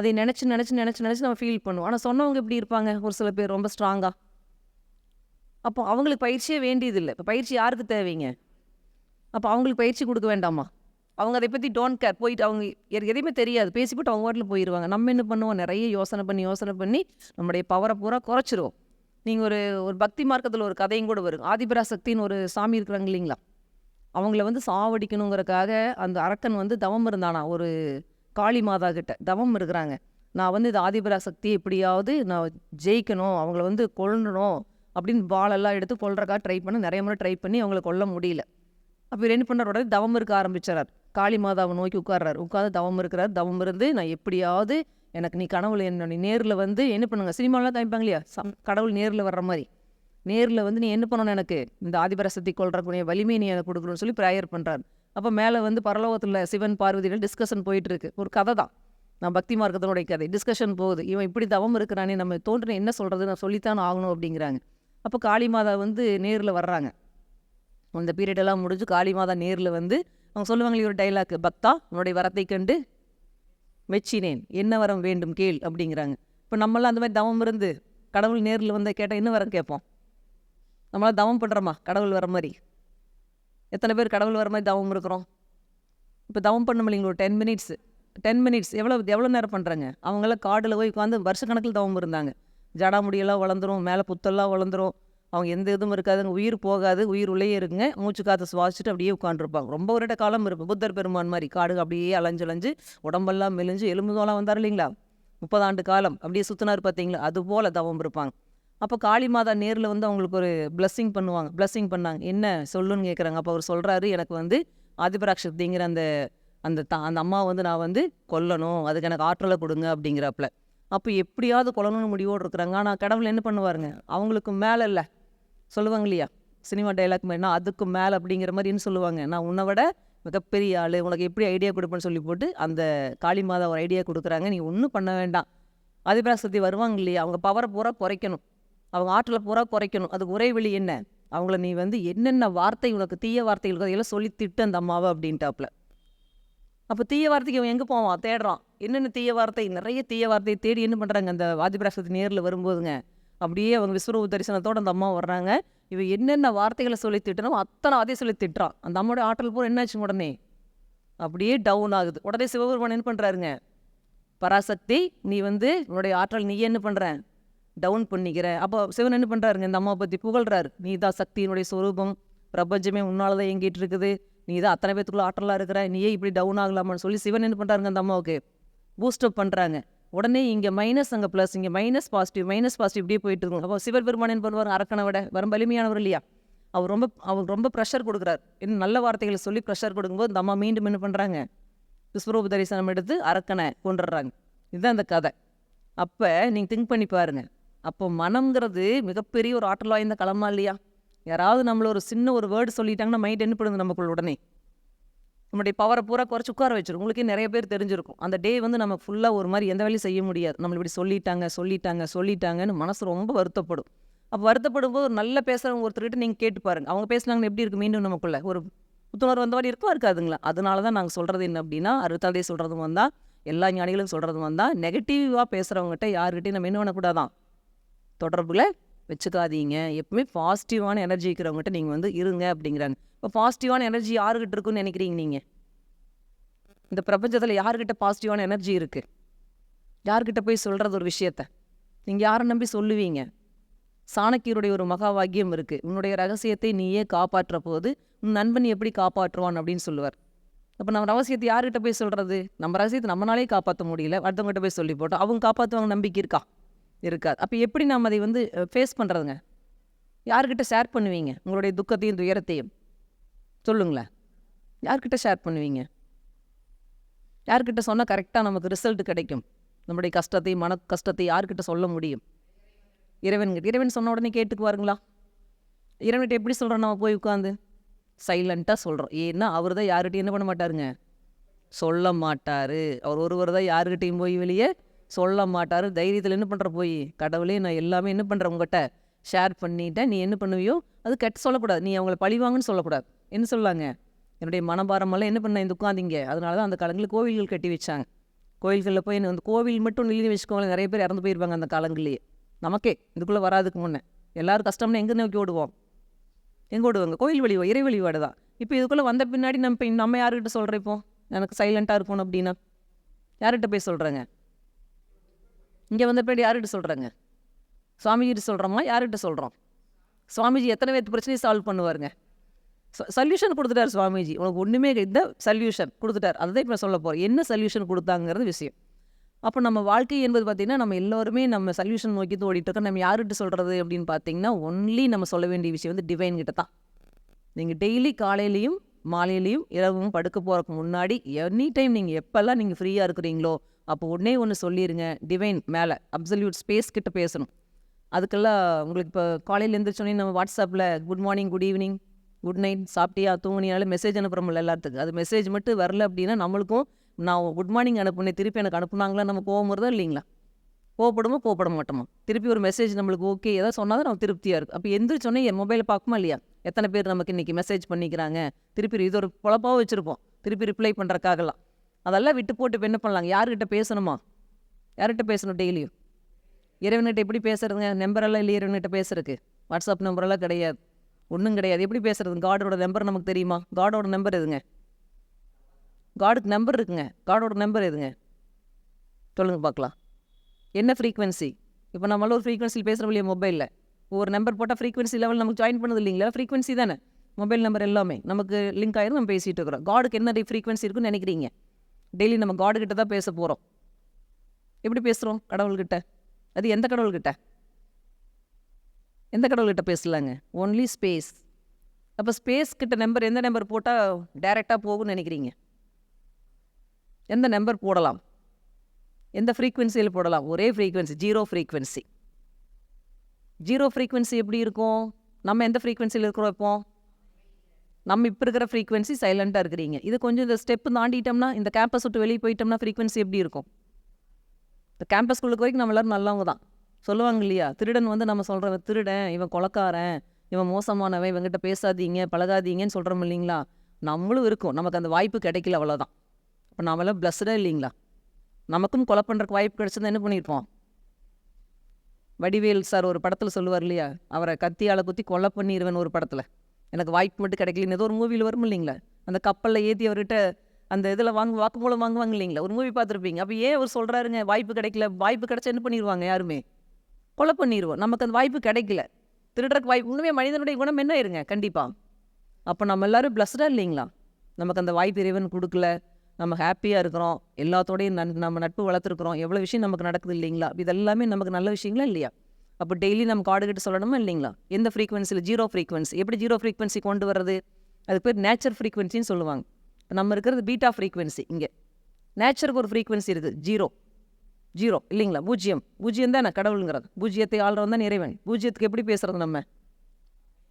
அதை நினச்சி நினச்சி நினச்சி நினச்சி நம்ம ஃபீல் பண்ணுவோம். ஆனால் சொன்னவங்க எப்படி இருப்பாங்க? ஒரு சில பேர் ரொம்ப ஸ்ட்ராங்காக அப்போ அவங்களுக்கு பயிற்சியே வேண்டியதில்லை. இப்போ பயிற்சி யாருக்கு தேவைங்க? அப்போ அவங்களுக்கு பயிற்சி கொடுக்க வேண்டாமா? அவங்க அதை பற்றி டோன்ட் கேர் போயிட்டு அவங்க எதையுமே தெரியாது. பேசிவிட்டு அவங்க வாட்டில் போயிடுவாங்க நம்ம என்ன பண்ணுவோம்? நிறைய யோசனை பண்ணி யோசனை பண்ணி நம்முடைய பவரை பூரா குறைச்சிருவோம். நீங்கள் ஒரு ஒரு பக்தி மார்க்கத்தில் ஒரு கதையும் கூட வரும். ஆதிபராசக்தின்னு ஒரு சாமி இருக்கிறாங்க இல்லைங்களா? அவங்கள வந்து சாவடிக்கணுங்கிறக்காக அந்த அரக்கன் வந்து தவம் இருந்தானா? ஒரு காளி மாதா கிட்ட தவம் இருக்கிறாங்க. நான் வந்து இந்த ஆதிபராசக்தியை எப்படியாவது நான் ஜெயிக்கணும் அவங்கள வந்து கொல்லணும் அப்படின்னு பாலெல்லாம் எடுத்து கொல்றக்கா ட்ரை பண்ணி நிறைய முறை ட்ரை பண்ணி அவங்கள கொல்ல முடியல. அப்போ என்ன பண்ணுறாரு உடனே தவம் இருக்க ஆரம்பிச்சார். காளி மாதாவை நோக்கி உட்கார்றாரு. உட்காந்து தவம் இருக்கிறார். தவம் இருந்து நான் எப்படியாவது எனக்கு நீ கனவுல என்ன நீ நேரில் வந்து என்ன பண்ணுங்க? சினிமாலாம் காமிப்பாங்க இல்லையா? சம் கடவுள் நேரில் வர்ற மாதிரி. நேரில் வந்து நீ என்ன பண்ணணும் எனக்கு? இந்த ஆதிபரசக்தி கொள்றக்கூடிய வலிமை நீ எனக்கு கொடுக்கணும்னு சொல்லி ப்ரேயர் பண்ணுறாரு அப்போ மேலே வந்து பரலோகத்தில் சிவன் பார்வதிகள் டிஸ்கஷன் போயிட்டுருக்கு. ஒரு கதை தான். நான் பக்தி மார்க்கத்தினுடைய கதை. டிஸ்கஷன் போகுது. இவன் இப்படி தவம் இருக்கிறானே நம்ம தோன்றின என்ன சொல்கிறது நான் சொல்லித்தான் ஆகணும் அப்படிங்கிறாங்க. அப்போ காளி மாதா வந்து நேரில் வர்றாங்க. அந்த பீரியடெல்லாம் முடிஞ்சு காளி மாதா நேரில் வந்து அவங்க சொல்லுவாங்களே ஒரு டைலாக் பக்தா உன்னுடைய வரத்தை கண்டு மெச்சினேன். என்ன வரம் வேண்டும் கேள் அப்படிங்கிறாங்க. இப்போ நம்மளாம் அந்த மாதிரி தவம் இருந்து கடவுள் நேரில் வந்தால் கேட்டால் என்ன வரம் கேட்போம்? நம்மளாம் தவம் பண்ணுறோமா கடவுள் வர மாதிரி. எத்தனை பேர் கடவுள் வர மாதிரி தவம் இருக்கிறோம்? இப்போ தவம் பண்ண முடியல ஒரு டென் மினிட்ஸ் டென் மினிட்ஸ் எவ்வளோ எவ்வளோ நேரம் பண்ணுறாங்க அவங்களாம் காடில் போய் உட்காந்து வருஷக்கணக்கில் தவம் இருந்தாங்க. ஜடா முடியெல்லாம் வளர்ந்துரும் மேலே புத்தெல்லாம் வளர்ந்துரும். அவங்க எந்த இதுவும் இருக்காதுங்க. உயிர் போகாது உயிர் உள்ளே இருக்குங்க மூச்சு காற்று சுவாசிச்சுட்டு அப்படியே உட்காந்துருப்பாங்க ரொம்ப வருட காலம் இருக்கும். புத்தர் பெருமான் மாதிரி காடு அப்படியே அலைஞ்சு அலைஞ்சு உடம்பெல்லாம் மெலிஞ்சு எலும்புதோலாம் வந்தார் இல்லைங்களா? முப்பதாண்டு காலம் அப்படியே சுற்றினார் பார்த்தீங்களா? அது போல் தவம் இருப்பாங்க. அப்போ காளி மாதா நேரில் வந்து அவங்களுக்கு ஒரு பிளஸ்ஸிங் பண்ணுவாங்க. பிளஸ்ஸிங் பண்ணாங்க. என்ன? சொல்லுன்னு கேட்குறாங்க அப்போ அவர் சொல்கிறாரு எனக்கு வந்து ஆதிபராக்ஷத்திங்கிற அந்த அந்த தா அந்த அம்மா வந்து நான் வந்து கொல்லணும். அதுக்கு எனக்கு ஆற்றலை கொடுங்க. அப்படிங்கிறப்பல. அப்போ எப்படியாவது கொல்லணும்னு முடிவோடு இருக்கிறாங்க. ஆனால் கடவுள் என்ன பண்ணுவாருங்க? அவங்களுக்கு மேலே இல்லை. சொல்லுவாங்க இல்லையா? சினிமா டைலாக் மாதிரினா அதுக்கு மேலே அப்படிங்கிற மாதிரி என்ன சொல்லுவாங்க. நான் உன்னை விட மிகப்பெரிய ஆள். உனக்கு எப்படி ஐடியா கொடுப்பேன்னு சொல்லி போட்டு அந்த காளி மாதா ஒரு ஐடியா கொடுக்குறாங்க. நீ ஒன்றும் பண்ண வேண்டாம். ஆதிபராசக்தி வருவாங்க இல்லையா? அவங்க பவரை பூரா குறைக்கணும். அவங்க ஆற்றலை பூரா குறைக்கணும். அதுக்கு ஒரே வழி என்ன? அவங்கள நீ வந்து என்னென்ன வார்த்தை உனக்கு தீய வார்த்தைகள் அதையெல்லாம் சொல்லி திட்டு அந்த அம்மாவை அப்படின்ட்டாப்புல அப்போ தீய வார்த்தைக்கு அவன் எங்கே போவான்? தேடுறான். என்னென்ன தீய வார்த்தை? நிறைய தீய வார்த்தையை தேடி என்ன பண்ணுறாங்க அந்த வாஜிபிராசத்து நேரில் வரும்போதுங்க. அப்படியே அவங்க விஸ்வரூப தரிசனத்தோட அந்த அம்மா வர்றாங்க. இவன் என்னென்ன வார்த்தைகளை சொல்லி திட்டணும் அத்தனை அதே சொல்லி திட்டுறான். அந்த அம்மாவோட ஆற்றல் பூரா என்னாச்சு உடனே? அப்படியே டவுன் ஆகுது. உடனே சிவபெருமான் என்ன பண்ணுறாருங்க பராசக்தி நீ வந்து உன்னுடைய ஆற்றல் நீ என்ன பண்ணுற டவுன் பண்ணிக்கிற அப்போ சிவன் என்ன பண்ணுறாருங்க இந்த அம்மாவை பற்றி புகழ்றாரு. நீ தான் சக்தியினுடைய சொரூபம். பிரபஞ்சமே உன்னால தான் இயங்கிட்டு இருக்குது. நீ தான் அத்தனை பேத்துக்குள்ள ஆற்றலாக இருக்கிற. நீயே இப்படி டவுன் ஆகலாமான்னு சொல்லி சிவன் என்ன பண்ணுறாருங்க அந்த அம்மாவுக்கு? பூஸ்டப் பண்ணுறாங்க உடனே இங்கே மைனஸ் அங்கே ப்ளஸ் இங்கே மைனஸ் பாசிட்டிவ் மைனஸ் பாசிட்டிவ் இப்படியே போயிட்டு இருக்கும். அப்போ சிவர் பெருமான் என்ன பண்ணுவார்? அரக்கனை விட. வரும் வலிமையானவர் இல்லையா? அவர் ரொம்ப அவர் ரொம்ப ப்ரெஷர் கொடுக்குறாரு. இன்னும் நல்ல வார்த்தைகளை சொல்லி ப்ரெஷர் கொடுக்கும்போது இந்த அம்மா மீண்டும் என்ன பண்ணுறாங்க விஸ்வரூப தரிசனம் எடுத்து அரக்கனை கொண்டுடுறாங்க இதுதான் அந்த கதை. அப்போ நீங்கள் திங்க் பண்ணி பாருங்க. அப்போ மனம்ங்கிறது மிகப்பெரிய ஒரு ஆற்றல் வாய்ந்த களமா இல்லையா? யாராவது நம்மள ஒரு சின்ன ஒரு வேர்டு சொல்லிட்டாங்கன்னா மைண்ட் என்ன பண்ணுது நமக்குள்ள உடனே? நம்மளுடைய பவரை பூரா குறைச்சி உட்கார வச்சிரும். உங்களுக்கே நிறைய பேர் தெரிஞ்சிருக்கும். அந்த டே வந்து நம்ம ஃபுல்லாக ஒரு மாதிரி எந்த வேலையும் செய்ய முடியாது. நம்மள இப்படி சொல்லிட்டாங்க சொல்லிட்டாங்க சொல்லிட்டாங்கன்னு மனசு ரொம்ப வருத்தப்படும். அப்போ வருத்தப்படும் போது ஒரு நல்ல பேசுகிறவங்க ஒருத்தர்கிட்ட நீங்கள் கேட்டு பாருங்க. அவங்க பேசுனாங்கன்னு எப்படி இருக்கு மீண்டும் நமக்குள்ள? ஒரு புத்துணர்வு வந்த மாதிரி இருக்கா இருக்காதுங்களா? அதனால தான் நாங்கள் சொல்கிறது என்ன அப்படின்னா அறுத்தாதே சொல்கிறதும் வந்தால் எல்லா ஞானிகளும் சொல்கிறதும் வந்தால் நெகட்டிவாக பேசுகிறவங்ககிட்ட யாருக்கிட்டையும் நம்ம என்ன பண்ணக்கூடாதான்? தொடர்பில் வச்சுக்காதீங்க. எப்பவுமே பாசிட்டிவான எனர்ஜி இருக்கிறவங்ககிட்ட நீங்கள் வந்து இருங்க அப்படிங்கிறாங்க. இப்போ பாசிட்டிவான எனர்ஜி யாருக்கிட்ட இருக்குன்னு நினைக்கிறீங்க நீங்கள் இந்த பிரபஞ்சத்தில் யாருக்கிட்ட பாசிட்டிவான எனர்ஜி இருக்குது யார்கிட்ட போய் சொல்கிறது ஒரு விஷயத்த? நீங்கள் யாரை நம்பி சொல்லுவீங்க? சாணக்கியருடைய ஒரு மகா வாக்கியம் இருக்குது உன்னுடைய ரகசியத்தை நீயே காப்பாற்ற போது உன் நண்பன் எப்படி காப்பாற்றுவான் அப்படின்னு சொல்லுவார். அப்போ நம்ம ரகசியத்தை யார்கிட்ட போய் சொல்கிறது நம்ம ரகசியத்தை நம்மளாலே காப்பாற்ற முடியல. அடுத்தவங்ககிட்ட போய் சொல்லி போட்டோம் அவங்க காப்பாற்றுவாங்க நம்பிக்கை இருக்கா? இருக்காது. அப்போ எப்படி நாம் அதை வந்து ஃபேஸ் பண்ணுறதுங்க யார்கிட்ட ஷேர் பண்ணுவீங்க? உங்களுடைய துக்கத்தையும் துயரத்தையும்? சொல்லுங்களேன். யார்கிட்ட ஷேர் பண்ணுவீங்க? யார்கிட்ட சொன்னால் கரெக்டாக நமக்கு ரிசல்ட் கிடைக்கும். நம்முடைய கஷ்டத்தை மன கஷ்டத்தை யார்கிட்ட சொல்ல முடியும்? இறைவன்கிட்ட இறைவன் சொன்ன உடனே கேட்டுக்குவாருங்களா? இறைவன்கிட்ட எப்படி சொல்கிறோம் நம்ம போய் உட்காந்து சைலண்ட்டாக சொல்கிறோம் ஏன்னா அவர் தான் யார்கிட்டையும் என்ன பண்ண மாட்டாருங்க? சொல்ல மாட்டார். அவர் ஒருவர் தான் யாருக்கிட்டையும் போய் வெளியே சொல்ல மாட்டார் தைரியத்தில் என்ன பண்ணுற போய்? கடவுளே நான் எல்லாமே என்ன பண்ணுறேன் உங்கள்கிட்ட ஷேர் பண்ணிட்டேன். நீ என்ன பண்ணுவியோ அது கெட்ட சொல்லக்கூடாது. நீ அவங்கள பழிவாங்கன்னு சொல்லக்கூடாது. என்ன சொல்லாங்க? என்னுடைய மனபாரமெல்லாம் என்ன பண்ண இந்த உட்காந்திங்க. அதனால தான் அந்த காலங்களில் கோவில்கள் கட்டி வச்சாங்க. கோவில்களில் போய் அந்த கோவில் மட்டும் நிலையை வச்சுக்கோங்களேன். நிறைய பேர் இறந்து போயிருப்பாங்க அந்த காலங்கள்லேயே நமக்கே இதுக்குள்ளே வராதுக்கு முன்னே. எல்லாரும் கஷ்டம்னு எங்கே நோக்கி ஓடுவோம்? எங்கே ஓடுவாங்க? கோயில் வழி இறை வழிபாடு தான். இப்போ இதுக்குள்ளே வந்த பின்னாடி நம்ம இப்போ நம்ம யாருக்கிட்ட சொல்கிறோம் இப்போ? எனக்கு சைலண்ட்டாக இருக்கணும் அப்படின்னா. யார்கிட்ட போய் சொல்கிறேங்க? இங்கே வந்த பின்னாடி யார்கிட்ட சொல்கிறாங்க சுவாமிஜிட்டு சொல்கிறோமா யார்கிட்ட சொல்கிறோம் சுவாமிஜி எத்தனை பேர்த்து பிரச்சனையை சால்வ் பண்ணுவாருங்க? சொல்யூஷன் கொடுத்துட்டார் சுவாமிஜி. உனக்கு ஒன்றுமே இந்த சல்யூஷன் கொடுத்துட்டார். அதுதான் இப்போ சொல்ல போகிறேன் என்ன சல்யூஷன் கொடுத்தாங்கிறது விஷயம். அப்போ நம்ம வாழ்க்கை என்பது பார்த்திங்கன்னா நம்ம எல்லோருமே நம்ம சொல்யூஷன் நோக்கி தான் ஓடிட்டு இருக்கோம். நம்ம யார்கிட்ட சொல்கிறது அப்படின்னு பார்த்தீங்கன்னா ஒன்லி நம்ம சொல்ல வேண்டிய விஷயம் வந்து டிவைன் கிட்ட தான். நீங்கள் டெய்லி காலையிலையும் மாலையிலையும் இரவும் படுக்க போகிறதுக்கு முன்னாடி எனி டைம் நீங்கள் எப்போல்லாம் நீங்கள் ஃப்ரீயாக இருக்கிறீங்களோ அப்போ உடனே ஒன்று சொல்லிடுங்க டிவைன் மேலே அப்சல்யூட் ஸ்பேஸ் கிட்ட பேசணும். அதுக்கெல்லாம் உங்களுக்கு இப்போ காலையில் எழுந்திரிச்சோன்னே நம்ம வாட்ஸ்அப்பில் good morning good evening good night சாப்பிட்டியா தூங்குனியால மெசேஜ் அனுப்புகிறோம்ல எல்லாத்துக்கும். அது மெசேஜ் மட்டும் வரல அப்படின்னா நம்மளுக்கும் நான் குட் மார்னிங் அனுப்புனேன் திருப்பி எனக்கு அனுப்புனாங்களா நம்ம கோவம் வருதா இல்லைங்களா? கோவப்படுமோ கோவப்பட மாட்டோமா. திருப்பி ஒரு மெசேஜ் நம்மளுக்கு ஓகே ஏதாவது சொன்னால் தான் நம்ம திருப்தியாக இருக்கும். அப்போ எந்திரிச்சோன்னே என் மொபைலை பார்க்குமா இல்லையா? எத்தனை பேர் நமக்கு இன்றைக்கி மெசேஜ் பண்ணிக்கிறாங்க? திருப்பி இது ஒரு பொழப்பாக வச்சுருப்போம். திருப்பி ரிப்ளை பண்ணுறக்காகலாம் அதெல்லாம் விட்டு போட்டு இப்ப என்ன பண்ணலாங்க? யார்கிட்ட பேசணுமா? யார்கிட்ட பேசணும் டெய்லியும் இறைவன்கிட்ட எப்படி பேசுறதுங்க? நம்பரெல்லாம் இல்லை இறைவன்கிட்ட பேசுறதுக்கு. வாட்ஸ்அப் நம்பரெல்லாம் கிடையாது. ஒன்றும் கிடையாது. எப்படி பேசுறது காடோட நம்பர் நமக்கு தெரியுமா? காடோட நம்பர் எதுங்க? காடுக்கு நம்பர் இருக்குங்க. காடோட நம்பர் எதுங்க? சொல்லுங்கள் பார்க்கலாம். என்ன ஃப்ரீக்வன்சி இப்போ நம்மளால ஒரு ஃப்ரீக்வன்சியில் பேசுகிறோம் இல்லையா மொபைலில் ஒரு நம்பர் போட்டால் ஃப்ரீக்வன்சி லெவல் நமக்கு ஜாயின் பண்ணது இல்லைங்களா? ஃப்ரீக்வன்சி தானே? மொபைல் நம்பர் எல்லாமே. நமக்கு லிங்க் ஆயிரும் நம்ம பேசிகிட்டு இருக்கிறோம். காடுக்கு என்ன ஃப்ரீக்வன்சி இருக்குன்னு நினைக்கிறீங்க? டெய்லி நம்ம காடு தான் பேச போகிறோம் எப்படி பேசுகிறோம் கடவுள்கிட்ட. அது எந்த கடவுள்கிட்ட? எந்த கடவுள்கிட்ட பேசலாங்க? ஒன்லி ஸ்பேஸ் அப்போ ஸ்பேஸ் கிட்ட நம்பர் எந்த நம்பர் போட்டால் டைரெக்டாக போகும்னு நினைக்கிறீங்க? எந்த நம்பர் போடலாம்? எந்த ஃப்ரீக்வன்சியில் போடலாம்? ஒரே frequency zero frequency zero frequency எப்படி இருக்கும்? நம்ம எந்த ஃப்ரீக்வன்சியில் இருக்கிறோம் இப்போ? நம்ம இப்போ இருக்கிற ஃப்ரீக்வன்சி சைலண்ட்டாக இருக்கிறீங்க. இது கொஞ்சம் இந்த ஸ்டெப்பு தாண்டிட்டோம்னா இந்த கேம்பஸ் விட்டு வெளியே போயிட்டோம்னா ஃப்ரீக்வன்சி எப்படி இருக்கும்? இந்த கேம்பஸ்குள்ளுக்கு வரைக்கும் நம்ம எல்லாரும் நல்லவங்க தான். சொல்லுவாங்க இல்லையா? திருடன் வந்து நம்ம சொல்கிறவன் திருடன் இவன் கொலக்காரன் இவன் மோசமானவன் இவங்கிட்ட பேசாதீங்க பழகாதீங்கன்னு சொல்கிறோம் இல்லைங்களா? நம்மளும் இருக்கும். நமக்கு அந்த வாய்ப்பு கிடைக்கல அவ்வளோதான் இப்போ நாமெல்லாம் பிளஸ்டாக இல்லைங்களா? நமக்கும் கொலை பண்ணுறக்கு வாய்ப்பு கிடைச்சது என்ன பண்ணியிருப்போம் வடிவேல் சார் ஒரு படத்தில் சொல்லுவார் இல்லையா? அவரை கத்தியால் குத்தி கொலை பண்ணிடுவேன் ஒரு படத்தில். எனக்கு வாய்ப்பு மட்டும் கிடைக்கலன்னு. ஏதோ ஒரு மூவியில் வரும் இல்லைங்களா? அந்த கப்பலில் ஏற்றி அவர்கிட்ட அந்த இதில் வாங்க வாக்குமூலம் வாங்குவாங்க இல்லைங்களா? ஒரு மூவி பார்த்துருப்பீங்க. அப்போ ஏன் அவர் சொல்கிறாருங்க வாய்ப்பு கிடைக்கல. வாய்ப்பு கிடைச்சா என்ன பண்ணிடுவாங்க யாருமே? கொலை பண்ணிடுவோம் நமக்கு அந்த வாய்ப்பு கிடைக்கல. திருடுறக்கு வாய்ப்பு உண்மையாக மனிதனுடைய குணம் என்ன இருங்க கண்டிப்பாக அப்போ நம்ம எல்லாரும் பிளஸ்டாக இல்லைங்களா? நமக்கு அந்த வாய்ப்பு இறைவன் கொடுக்கல. நம்ம ஹாப்பியாக இருக்கிறோம். எல்லாத்தோடையும் நன் நம்ம நட்பு வளர்த்துருக்குறோம். எவ்வளோ விஷயம் நமக்கு நடக்குது இல்லைங்களா? இதெல்லாமே நமக்கு நல்ல விஷயங்களா இல்லையா? அப்போ டெய்லி நம்ம காடுகிட்ட சொல்லணுமா இல்லைங்களா? எந்த ஃப்ரீக்வன்சியில் ஜீரோ ஃப்ரீக்வன்சி எப்படி ஜீரோ ஃப்ரீக்வன்சி கொண்டு வர்றது? அது பேர் நேச்சர் ஃப்ரீக்வன்சின்னு சொல்லுவாங்க. நம்ம இருக்கிறது பீட்டா ஃப்ரீக்வன்சி இங்கே. நேச்சருக்கு ஒரு ஃப்ரீக்வன்சி இருக்குது. ஜீரோ ஜீரோ இல்லைங்களா? பூஜ்ஜியம். பூஜ்ஜியம் தான்? கடவுளுங்கிறது. பூஜ்ஜியத்தை ஆள்றவன் தான் இறைவன். பூஜ்ஜியத்துக்கு எப்படி பேசுறது நம்ம?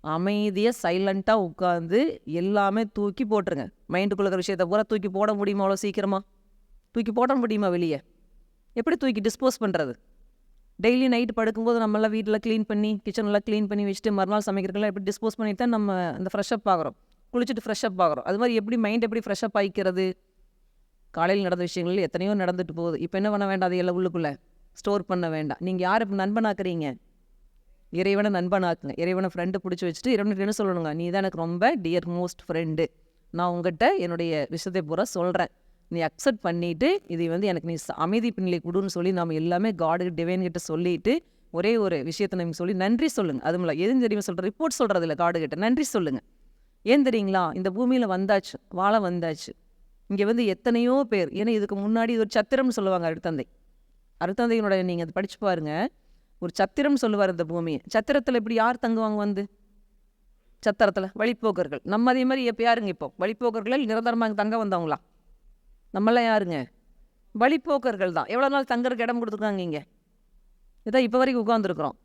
அமைதியாக சைலண்ட்டாக உட்காந்து எல்லாமே தூக்கி போட்டுருங்க. மைண்டுக்குள்ள இருக்கிற விஷயத்தை பூரா தூக்கி போட முடியுமா அவ்வளோ சீக்கிரமா? தூக்கி போட முடியுமா வெளியே? எப்படி தூக்கி டிஸ்போஸ் பண்ணுறது டெய்லி நைட்டு படுக்கும்போது நம்மளாம் வீட்டில் க்ளீன் பண்ணி கிச்சனெல்லாம் க்ளீன் பண்ணி வச்சுட்டு மறுநாள் சமைக்கிறதுக்கெல்லாம் எப்படி டிஸ்போஸ் பண்ணி தான் நம்ம அந்த ஃப்ரெஷ்ஷப் ஆகிறோம். குளிச்சுட்டு ஃப்ரெஷ்ஷப் ஆகிறோம். அது மாதிரி எப்படி மைண்ட் எப்படி ஃப்ரெஷ்அப் ஆகிக்கிறது காலையில் நடந்த விஷயங்கள் எத்தனையோ நடந்துட்டு போகுது. இப்போ என்ன பண்ண வேண்டாம்? அதையெல்லாம் எல்லாம் உள்ளுக்குள்ளே. ஸ்டோர் பண்ண வேண்டாம். நீங்கள் யார் இப்போ நண்பனாக்குறீங்க? இறைவனை நண்பனாக்குங்க. இறைவனை ஃப்ரெண்டு பிடிச்சி வச்சுட்டு இறைவனுக்கு என்ன சொல்லணுங்க? நீ தான் எனக்கு ரொம்ப டியர் மோஸ்ட் ஃப்ரெண்டு நான் உங்கள்கிட்ட என்னுடைய விஷயத்தை பூரா சொல்கிறேன் நீ அக்செப்ட் பண்ணிவிட்டு இதை வந்து எனக்கு நீ அமைதி பின்னலை கொடுன்னு சொல்லி நாம் எல்லாமே காடு டிவைன் கிட்ட சொல்லிட்டு ஒரே ஒரு விஷயத்தை நம்ம சொல்லி நன்றி சொல்லுங்கள் அதுவும் இல்லை எதுவும் தெரியுமா சொல்கிற ரிப்போர்ட் சொல்கிறது இல்லை காடு கிட்ட நன்றி சொல்லுங்கள் ஏன் தெரியுங்களா? இந்த பூமியில் வந்தாச்சு வாழ வந்தாச்சு. இங்கே வந்து எத்தனையோ பேர் ஏன்னா இதுக்கு முன்னாடி இது ஒரு சத்திரம்னு சொல்லுவாங்க அருத்தந்தை அருத்தந்தையினோட நீங்கள் அதை படித்து பாருங்கள் ஒரு சத்திரம் சொல்லுவார் இந்த பூமியை. சத்திரத்தில் இப்படி யார் தங்குவாங்க வந்து? சத்திரத்தில் வழிப்போக்கர்கள். நம்ம அதே மாதிரி எப்போ யாருங்க இப்போ? வழிப்போக்கர்கள் நிரந்தரமாக தங்க வந்தவங்களா? நம்மளாம் யாருங்க? வழிப்போக்கர்கள் தான். எவ்வளோ நாள் தங்கறதுக்கு இடம் கொடுத்துருக்காங்க இங்கே? இதான் இப்போ வரைக்கும் உட்காந்துருக்குறோம்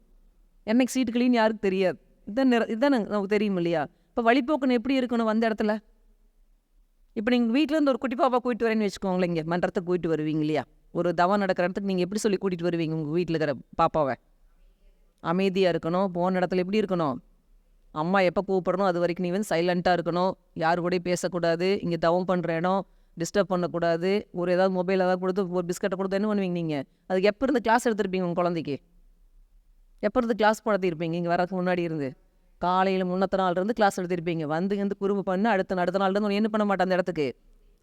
என்னைக்கு சீட்டு கிளீன் யாருக்கு தெரியாது. இதான் நிற இதான் நமக்கு தெரியும் இல்லையா? இப்போ வழிப்போக்குன்னு எப்படி இருக்கணும் வந்த இடத்துல? இப்போ நீங்கள் வீட்டிலேருந்து ஒரு குட்டி பாப்பா கூட்டிட்டு வரேன்னு வச்சுக்கோங்களேன் இங்கே. மன்றத்துக்கு கூட்டிட்டு வருவீங்க இல்லையா? ஒரு தவம் நடக்கிற இடத்துக்கு நீங்கள் எப்படி சொல்லி கூட்டிகிட்டு வருவீங்க உங்கள் வீட்டில் இருக்கிற பாப்பாவை? அமைதியாக இருக்கணும். போன இடத்துல எப்படி இருக்கணும்? அம்மா எப்போ கூப்பிடணும்? அது வரைக்கும் நீ வந்து சைலண்ட்டாக இருக்கணும். யார் கூடயும் பேசக்கூடாது. இங்கே தவம் பண்ணுற இடம். டிஸ்டர்ப் பண்ணக்கூடாது. ஒரு ஏதாவது மொபைல் ஏதாவது கொடுத்து ஒரு பிஸ்கட்டை கொடுத்து என்ன பண்ணுவீங்க நீங்கள் அதுக்கு எப்போ இருந்து கிளாஸ் எடுத்துருப்பீங்க உங்கள் குழந்தைக்கு? எப்போ இருந்து கிளாஸ் நடத்தியிருப்பீங்க இங்கே வரதுக்கு முன்னாடி இருந்து. காலையில் முன்னத்த நாள் இருந்து கிளாஸ் எடுத்திருப்பீங்க. வந்து வந்து குறும்பு பண்ணு அடுத்த அடுத்த நாள் இருந்து என்ன பண்ண மாட்டேன் அந்த இடத்துக்கு?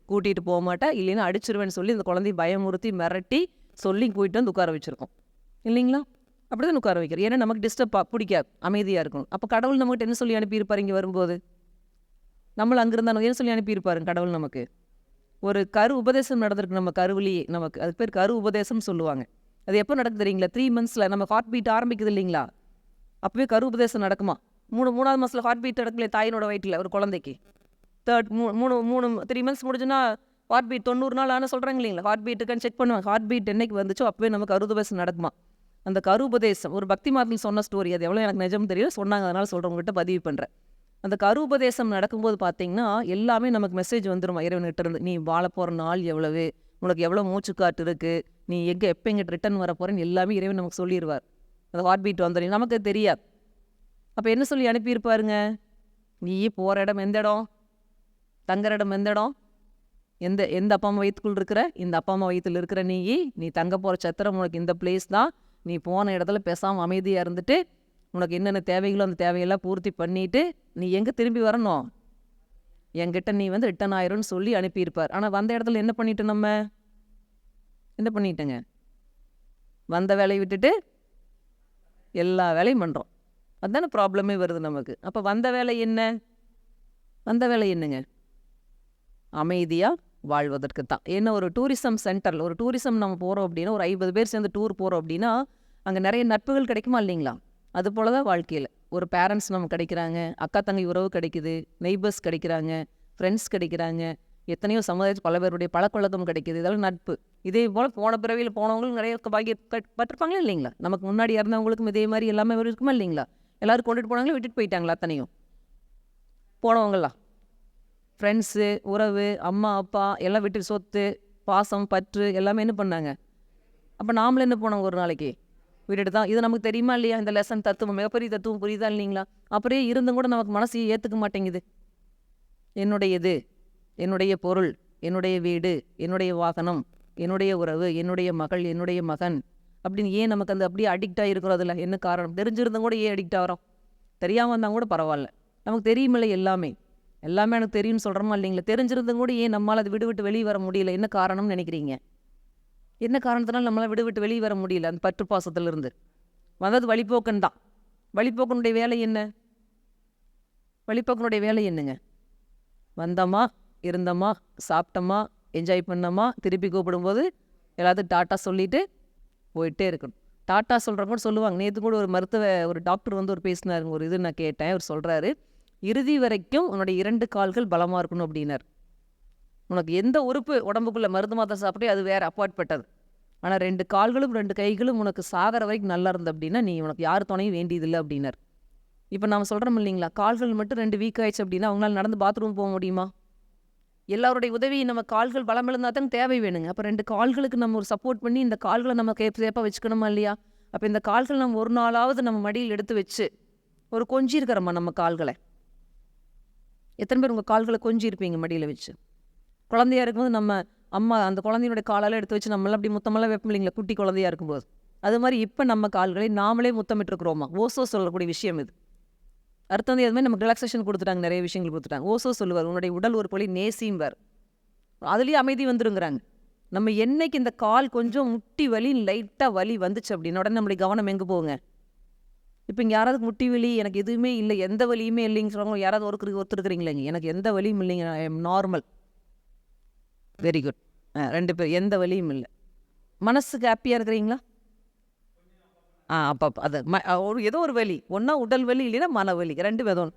கூட்டிகிட்டு போக மாட்டேன் இல்லைன்னா அடிச்சிருவேன்னு சொல்லி இந்த குழந்தைய பயமுறுத்தி மிரட்டி சொல்லி கூட்டிட்டு வந்து உட்கார வச்சுருக்கோம். இல்லைங்களா? அப்படி தான் உட்கார வைக்கிறோம். ஏன்னா நமக்கு டிஸ்டர்ப் பிடிக்காது. அமைதியாக இருக்கணும். அப்போ கடவுள் நம்மகிட்ட என்ன சொல்லி அனுப்பியிருப்பார் இங்கே வரும்போது? நம்மள அங்கிருந்தா என்ன சொல்லி அனுப்பியிருப்பாரு கடவுள் நமக்கு? ஒரு கரு உபதேசம் நடந்திருக்கு நம்ம கருவிலேயே நமக்கு அது பேர் கரு உபதேசம் சொல்லுவாங்க. அது எப்போ நடக்குது தெரியுங்களா? த்ரீ மந்த்ஸில் நம்ம ஹார்ட் பீட் ஆரம்பிக்குது இல்லைங்களா? அப்போவே கரு உபதேசம் நடக்குமா? மூணு மூணாவது மாதத்தில் ஹார்ட் பீட் நடக்கல தாயினோட வயிற்றில் ஒரு குழந்தைக்கு. தேர்ட் மூணு மூணு மூணு த்ரீ மந்த்ஸ் முடிஞ்சுன்னா ஹார்ட் பீட் தொண்ணூறு நாள் ஆனால் சொல்கிறாங்க இல்லைங்களா? ஹார்ட் பீட்டுக்கான்னு செக் பண்ணுவாங்க. ஹார்ட் பீட் என்றைக்கு வந்துச்சோ அப்போவே நமக்கு அறுபது நடக்குமா? அந்த கருபதேசம் ஒரு பக்தி மாதத்தில் சொன்ன ஸ்டோரி அது எவ்வளோ எனக்கு நிஜம் தெரியும் சொன்னாங்க. அதனால் சொல்கிறவங்ககிட்ட பதிவு பண்ணுறேன் அந்த கருபதேசம் நடக்கும்போது பார்த்தீங்கன்னா எல்லாமே நமக்கு மெசேஜ் வந்துடும் இறைவன்கிட்ட இருந்து நீ வாழ போகிற நாள் எவ்வளவு? உனக்கு எவ்வளோ மூச்சுக்காட்டு இருக்குது நீ எங்கே எப்போ எங்கிட்ட ரிட்டர்ன் வர போகிறேன்னு எல்லாமே இறைவன் நமக்கு சொல்லிடுவார் அந்த ஹார்ட் பீட் வந்துடும் நமக்கு தெரியாது. அப்போ என்ன சொல்லி அனுப்பியிருப்பாருங்க? நீ போகிற இடம் எந்த இடம்? தங்குற இடம் எந்த இடம்? எந்த எந்த அப்பா அம்மா வயிற்றுக்குள் இருக்கிற? இந்த அப்பா அம்மா வயிற்றுல இருக்கிற நீ நீ தங்க போகிற சத்திரம் உனக்கு இந்த பிளேஸ் தான். நீ போன இடத்துல பேசாமல் அமைதியாக இருந்துட்டு உனக்கு என்னென்ன தேவைகளோ அந்த தேவையெல்லாம் பூர்த்தி பண்ணிவிட்டு நீ எங்கே திரும்பி வரணும்? என்கிட்ட நீ வந்து ரிட்டன் ஆயிரும்னு சொல்லி அனுப்பியிருப்பார். ஆனால் வந்த இடத்துல என்ன பண்ணிட்டு நம்ம? என்ன பண்ணிட்டேங்க? வந்த வேலையை விட்டுட்டு எல்லா வேலையும் பண்ணுறோம் அதுதானே ப்ராப்ளமே வருது நமக்கு. அப்போ வந்த வேலை என்ன? வந்த வேலை என்னங்க? அமைதியாக வாழ்வதற்கு தான். ஏன்னா ஒரு டூரிசம் சென்டரில் ஒரு டூரிசம் நம்ம போகிறோம் அப்படின்னா ஒரு ஐம்பது பேர் சேர்ந்து டூர் போகிறோம் அப்படின்னா அங்கே நிறைய நட்புகள் கிடைக்குமா இல்லைங்களா? அது போல் தான் வாழ்க்கையில். ஒரு பேரண்ட்ஸ் நமக்கு கிடைக்கிறாங்க அக்கா தங்கை உறவு கிடைக்குது நெய்பர்ஸ் கிடைக்கிறாங்க ஃப்ரெண்ட்ஸ் கிடைக்கிறாங்க எத்தனையோ சமுதாயத்தில் பல பேருடைய பழக்கவழக்கம் கிடைக்குது இதெல்லாம் நட்பு. இதே போல் போன பிறவியில் போனவங்களும் நிறைய பாக்கிய பட்டிருப்பாங்களா இல்லைங்களா? நமக்கு முன்னாடி இறந்தவங்களுக்கும் இதே மாதிரி எல்லாமே இருக்குமா இல்லைங்களா? எல்லோரும் கொண்டுட்டு போனாங்களே விட்டுட்டு போயிட்டாங்களா அத்தனையும்? போனவங்களாம் ஃப்ரெண்ட்ஸு உறவு அம்மா அப்பா எல்லாம் விட்டு சொத்து பாசம் பற்று எல்லாமே என்ன பண்ணாங்க? அப்போ நாமளும் என்ன போனோம் ஒரு நாளைக்கு? விட்டுட்டு தான். இது நமக்கு தெரியுமா இல்லையா? இந்த லெசன் தத்துவம் மிகப்பெரிய தத்துவம் புரியுதா இல்லைங்களா? அப்படியே இருந்தும் கூட நமக்கு மனசு ஏற்றுக்க மாட்டேங்குது. என்னுடையது என்னுடைய பொருள் என்னுடைய வீடு என்னுடைய வாகனம் என்னுடைய உறவு என்னுடைய மகள் என்னுடைய மகன் அப்படின்னு ஏன் நமக்கு அந்த அப்படியே அடிக்ட் ஆகிருக்கிறோம் அதில்? என்ன காரணம்? தெரிஞ்சிருந்தும் கூட ஏன் அடிக்ட் ஆகிறோம்? தெரியாமல் இருந்தால் கூட பரவாயில்ல. நமக்கு தெரியுமில்ல எல்லாமே. எல்லாமே எனக்கு தெரியும்னு சொல்கிறோமா இல்லைங்களா? தெரிஞ்சிருந்தும் கூட ஏன் நம்மளால் அது விடு விட்டு வெளியே வர முடியல? என்ன காரணம்னு நினைக்கிறீங்க? என்ன காரணத்தினால நம்மளால் விடு விட்டு வெளியே வர முடியல அந்த பற்று பாசத்திலிருந்து வந்தது வழிபோக்கன் தான். வழிபோக்கனுடைய வேலை என்ன? வழிபோக்கனுடைய வேலை என்னங்க? வந்தோமா? இருந்தோமா? சாப்பிட்டோமா? என்ஜாய் பண்ணோமா? திருப்பி கூப்பிடும்போது எல்லாத்தையும் டாட்டா சொல்லிட்டு போயிட்டே இருக்கணும். டாட்டா சொல்கிறவங்க கூட சொல்லுவாங்க. நேற்று கூட ஒரு மருத்துவ ஒரு டாக்டர் வந்து ஒரு பேசினாருங்க. ஒரு இது நான் கேட்டேன். அவர் சொல்கிறாரு இறுதி வரைக்கும் உன்னுடைய இரண்டு கால்கள் பலமாக இருக்கணும் அப்படின்னார். உனக்கு எந்த உறுப்பு உடம்புக்குள்ளே மருந்து மாத்திரை சாப்பிட்டே அது வேறு அப்பாற்பட்டது. ஆனால் ரெண்டு கால்களும் ரெண்டு கைகளும் உனக்கு சாகிற வரைக்கும் நல்லா இருந்த அப்படின்னா நீ உனக்கு யார் துணையும் வேண்டியதில்லை அப்படின்னார். இப்போ நாம் சொல்கிறோம் இல்லைங்களா கால்கள் மட்டும் ரெண்டு வீக் ஆயிடுச்சு அப்படின்னா அவங்களால நடந்து பாத்ரூம் போக முடியுமா? எல்லாருடைய உதவியும் நம்ம கால்கள் பலம் இருந்தால் தான் தேவை வேணுங்க. அப்போ ரெண்டு கால்களுக்கு நம்ம ஒரு சப்போர்ட் பண்ணி இந்த கால்களை நம்ம கேப் சேப்பாக வச்சுக்கணுமா இல்லையா? அப்போ இந்த கால்கள் நம்ம ஒரு நாளாவது நம்ம மடியில் எடுத்து வச்சு ஒரு கொஞ்சி இருக்கிறோம்மா நம்ம கால்களை? எத்தனை பேர் உங்கள் கால்களை கொஞ்சி இருப்பீங்க மடியில் வச்சு? குழந்தையா இருக்கும்போது நம்ம அம்மா அந்த குழந்தையோட காலால் எடுத்து வச்சு நம்மளாம் அப்படி முத்தமெல்லாம் வைப்போம் இல்லைங்களா? குட்டி குழந்தையா இருக்கும்போது. அது மாதிரி இப்போ நம்ம கால்களை நாமளே முத்தமிட்டுருக்குறோமா? ஓசோ சொல்லக்கூடிய விஷயம் இது. அடுத்து வந்து அதுமாதிரி நமக்கு ரிலாக்ஸேஷன் கொடுத்துட்டாங்க நிறைய விஷயங்கள் கொடுத்துட்டாங்க. ஓசோ சொல்லுவார் உன்னுடைய உடல் ஒரு பொழி நேசிம்பார். அதுலேயே அமைதி வந்துருங்கிறாங்க. நம்ம என்னைக்கு இந்த கால் கொஞ்சம் முட்டி வலி லைட்டாக வலி வந்துச்சு அப்படின்னா உடனே நம்மளுடைய கவனம் எங்கே போங்க இப்போ இங்கே யாராவது முட்டி வலி எனக்கு எதுவுமே இல்லை எந்த வலியுமே இல்லைங்க சொல்கிறவங்க யாராவது ஒருத்தர் ஒருத்தருக்குறீங்களேங்க எனக்கு எந்த வலியும் இல்லைங்க I'm normal very good ரெண்டு பேர் எந்த வலியும் இல்லை. மனசுக்கு ஹாப்பியாக இருக்கிறீங்களா? ஆ அப்போ அது ம ஒரு ஏதோ ஒரு வலி ஒன்றா உடல் வலி இல்லைன்னா மன வலி. ரெண்டு பேரும்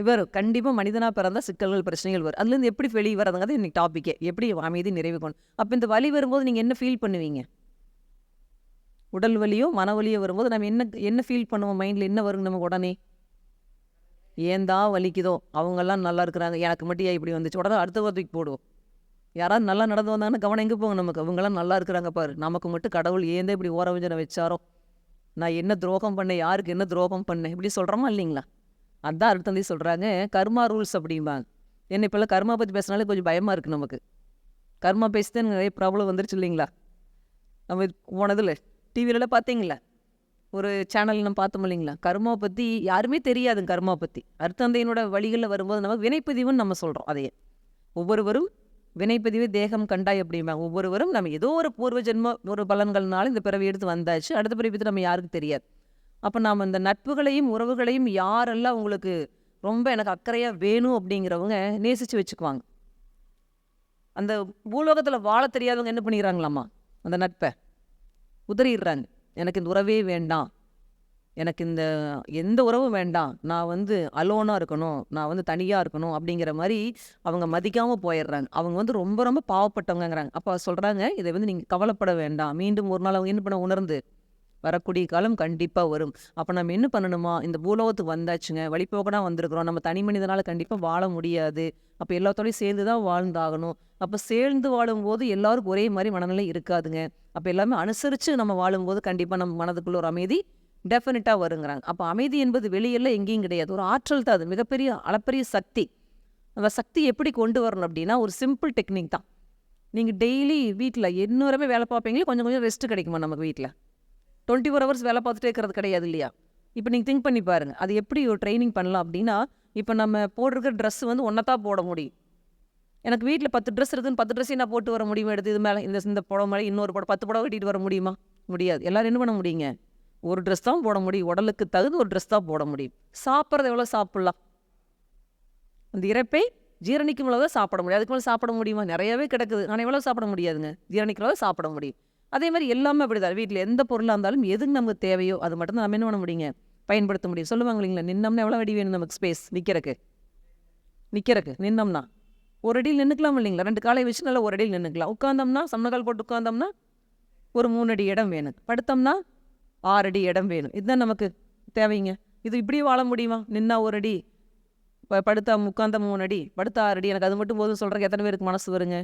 இவர் கண்டிப்பாக மனிதனாக பிறந்தா சிக்கல்கள் பிரச்சனைகள் வரும். அதுலேருந்து எப்படி வெளியே வரதுங்கிறது இன்னைக்கு டாப்பிக்கே எப்படி அமைதி நிறைவு கொண்டு அப்போ இந்த வலி வரும்போது நீங்கள் என்ன ஃபீல் பண்ணுவீங்க? உடல் வலியோ மன வலியோ வரும்போது நம்ம என்ன என்ன ஃபீல் பண்ணுவோம்? மைண்டில் என்ன வருங்க நமக்கு உடனே? ஏன் தான் வலிக்குதோ? அவங்கெல்லாம் நல்லா இருக்கிறாங்க. எனக்கு மட்டும் ஏன் இப்படி வந்துச்சு? உடனே அடுத்த வாரத்துக்கு போடுவோம். யாராவது நல்லா நடந்து வந்தாங்கன்னா கவனம் எங்கே போங்க நமக்கு? அவங்களாம் நல்லா இருக்கிறாங்க பாரு. நமக்கு மட்டும் கடவுள் ஏந்தே இப்படி இப்படி ஓரவஞ்சனை வச்சாரோ? நான் என்ன துரோகம் பண்ணேன்? யாருக்கு என்ன துரோகம் பண்ணேன்? இப்படி சொல்கிறோமா இல்லைங்களா? அதான் அடுத்தந்தி சொல்கிறாங்க கர்மா ரூல்ஸ் அப்படிம்பாங்க. என்ன இப்போல்லாம் கர்மா பற்றி பேசினாலே கொஞ்சம் பயமாக இருக்குது நமக்கு. கர்மா பேசிட்டு நிறைய ப்ராப்ளம் வந்துருச்சு இல்லைங்களா? நம்ம போனதில் டிவிலலாம் பார்த்தீங்களா? ஒரு சேனல் நம்ம பார்த்தோம் இல்லைங்களா? கர்மா பற்றி யாருமே தெரியாது கர்மா பற்றி அர்த்தந்தையினோட வழிகளில் வரும்போது நம்ம வினைப்பதிவுன்னு நம்ம சொல்கிறோம் அதையே. ஒவ்வொருவரும் வினைப்பதிவு தேகம் கண்டாய் அப்படிம்பாங்க ஒவ்வொருவரும் நம்ம ஏதோ ஒரு பூர்வ ஜென்ம ஒரு பலன்கள்னால இந்த பிறவி எடுத்து வந்தாச்சு. அடுத்த பிறவி பற்றி நம்ம யாருக்கும் தெரியாது. அப்போ நாம் இந்த நட்புகளையும் உறவுகளையும் யாரெல்லாம் உங்களுக்கு ரொம்ப எனக்கு அக்கறையாக வேணும் அப்படிங்கிறவங்க நேசித்து வச்சுக்குவாங்க. அந்த பூலோகத்தில் வாழ தெரியாதவங்க என்ன பண்ணிடுறாங்களாம்மா? அந்த நட்பை. உதறிடுறாங்க. எனக்கு இந்த உறவே வேண்டாம். எனக்கு இந்த எந்த உறவும் வேண்டாம். நான் வந்து அலோனாக இருக்கணும். நான் வந்து தனியாக இருக்கணும் அப்படிங்கிற மாதிரி அவங்க மதிக்காமல் போயிடுறாங்க. அவங்க வந்து ரொம்ப ரொம்ப பாவப்பட்டவங்கங்கிறாங்க. அப்போ சொல்கிறாங்க இதை வந்து நீங்கள் கவலைப்பட வேண்டாம். மீண்டும் ஒரு நாள் அவங்க என்ன பண்ண உணர்ந்து வரக்கூடிய காலம் கண்டிப்பாக வரும். அப்போ நம்ம என்ன பண்ணணுமா? இந்த பூலோகத்துக்கு வந்தாச்சுங்க. வழிபோக்கனா வந்திருக்கிறோம். நம்ம தனி மனிதனால் கண்டிப்பாக வாழ முடியாது. அப்போ எல்லாத்தோடையும் சேர்ந்து தான் வாழ்ந்தாகணும். அப்போ சேர்ந்து வாழும்போது எல்லாருக்கும் ஒரே மாதிரி மனநிலை இருக்காதுங்க. அப்போ எல்லாமே அனுசரித்து நம்ம வாழும்போது கண்டிப்பாக நம்ம மனதுக்குள்ள ஒரு அமைதி டெஃபினட்டாக வருங்கிறாங்க. அப்போ அமைதி என்பது வெளியெல்லாம் எங்கேயும் கிடையாது. ஒரு ஆற்றல் தான் அது. மிகப்பெரிய அளப்பரிய சக்தி. அந்த சக்தி எப்படி கொண்டு வரணும் அப்படின்னா ஒரு சிம்பிள் டெக்னிக் தான். நீங்கள் டெய்லி வீட்டில் இன்னொருமே வேலை பார்ப்பீங்களே கொஞ்சம் கொஞ்சம் ரெஸ்ட் கிடைக்குமா நமக்கு வீட்டில் டுவெண்ட்டி ஃபோர் ஹவர்ஸ் வேலை பார்த்துட்டே இருக்கிறது கிடையாது இல்லையா? இப்போ நீங்கள் திங்க் பண்ணி பாருங்கள் அது எப்படி ஒரு ட்ரைனிங் பண்ணலாம் அப்படின்னா இப்போ நம்ம போட்டிருக்கிற ட்ரெஸ் வந்து ஒன்றத்தான் போட முடியும். எனக்கு வீட்டில் பத்து ட்ரெஸ் இருக்குதுன்னு பத்து ட்ரெஸ்ஸையும் நான் போட்டு வர முடியுமா? எடுத்து இது மேலே இந்த இந்த புடவை மேலே இன்னொரு புடவை பத்து புடவை கட்டிட்டு வர முடியுமா? முடியாது. எல்லோரும் என்ன பண்ண முடியுங்க? ஒரு ட்ரெஸ் தான் போட முடியும். உடலுக்கு தகுந்த ஒரு ட்ரெஸ் தான் போட முடியும். சாப்பிட்றது எவ்வளோ சாப்பிட்லாம்? அந்த இறப்பை ஜீரணிக்கும் அளவு தான் சாப்பிட முடியும். அதுக்கு மேலே சாப்பிட முடியுமா? நிறையவே கிடக்குது. ஆனால் எவ்வளோ சாப்பிட முடியாதுங்க. ஜீரணிக்கிற சாப்பிட முடியும். அதே மாதிரி எல்லாமே அப்படிதான். வீட்டில் எந்த பொருளாக இருந்தாலும் எதுக்கு நமக்கு தேவையோ அது மட்டும் நம்ம என்ன பண்ண முடியுங்க? பயன்படுத்த முடியும். சொல்லுவாங்க இல்லைங்களா? நின்னம்னா எவ்வளோ அடி வேணும் நமக்கு ஸ்பேஸ் நிற்கிறக்கு நிற்கிறக்கு நின்னம்னா. ஒரு அடியில் நின்றுக்கலாம் இல்லைங்களா? ரெண்டு காலை வச்சு நல்லா ஒரு அடியில் நின்றுக்கலாம் உட்காந்தோம்னா சம்மணக்கால் போட்டு உட்காந்தோம்னா ஒரு மூணு அடி இடம் வேணும். படுத்தோம்னா ஆறு அடி இடம் வேணும். இதுதான் நமக்கு தேவைங்க. இது இப்படி வாழ முடியுமா? நின்னா ஒரு அடி ப படுத்தா உட்காந்த மூணு அடி படுத்தா ஆறு அடி. எனக்கு அது மட்டும் போதும் சொல்கிறக்கு எத்தனை பேருக்கு மனசு வருங்க?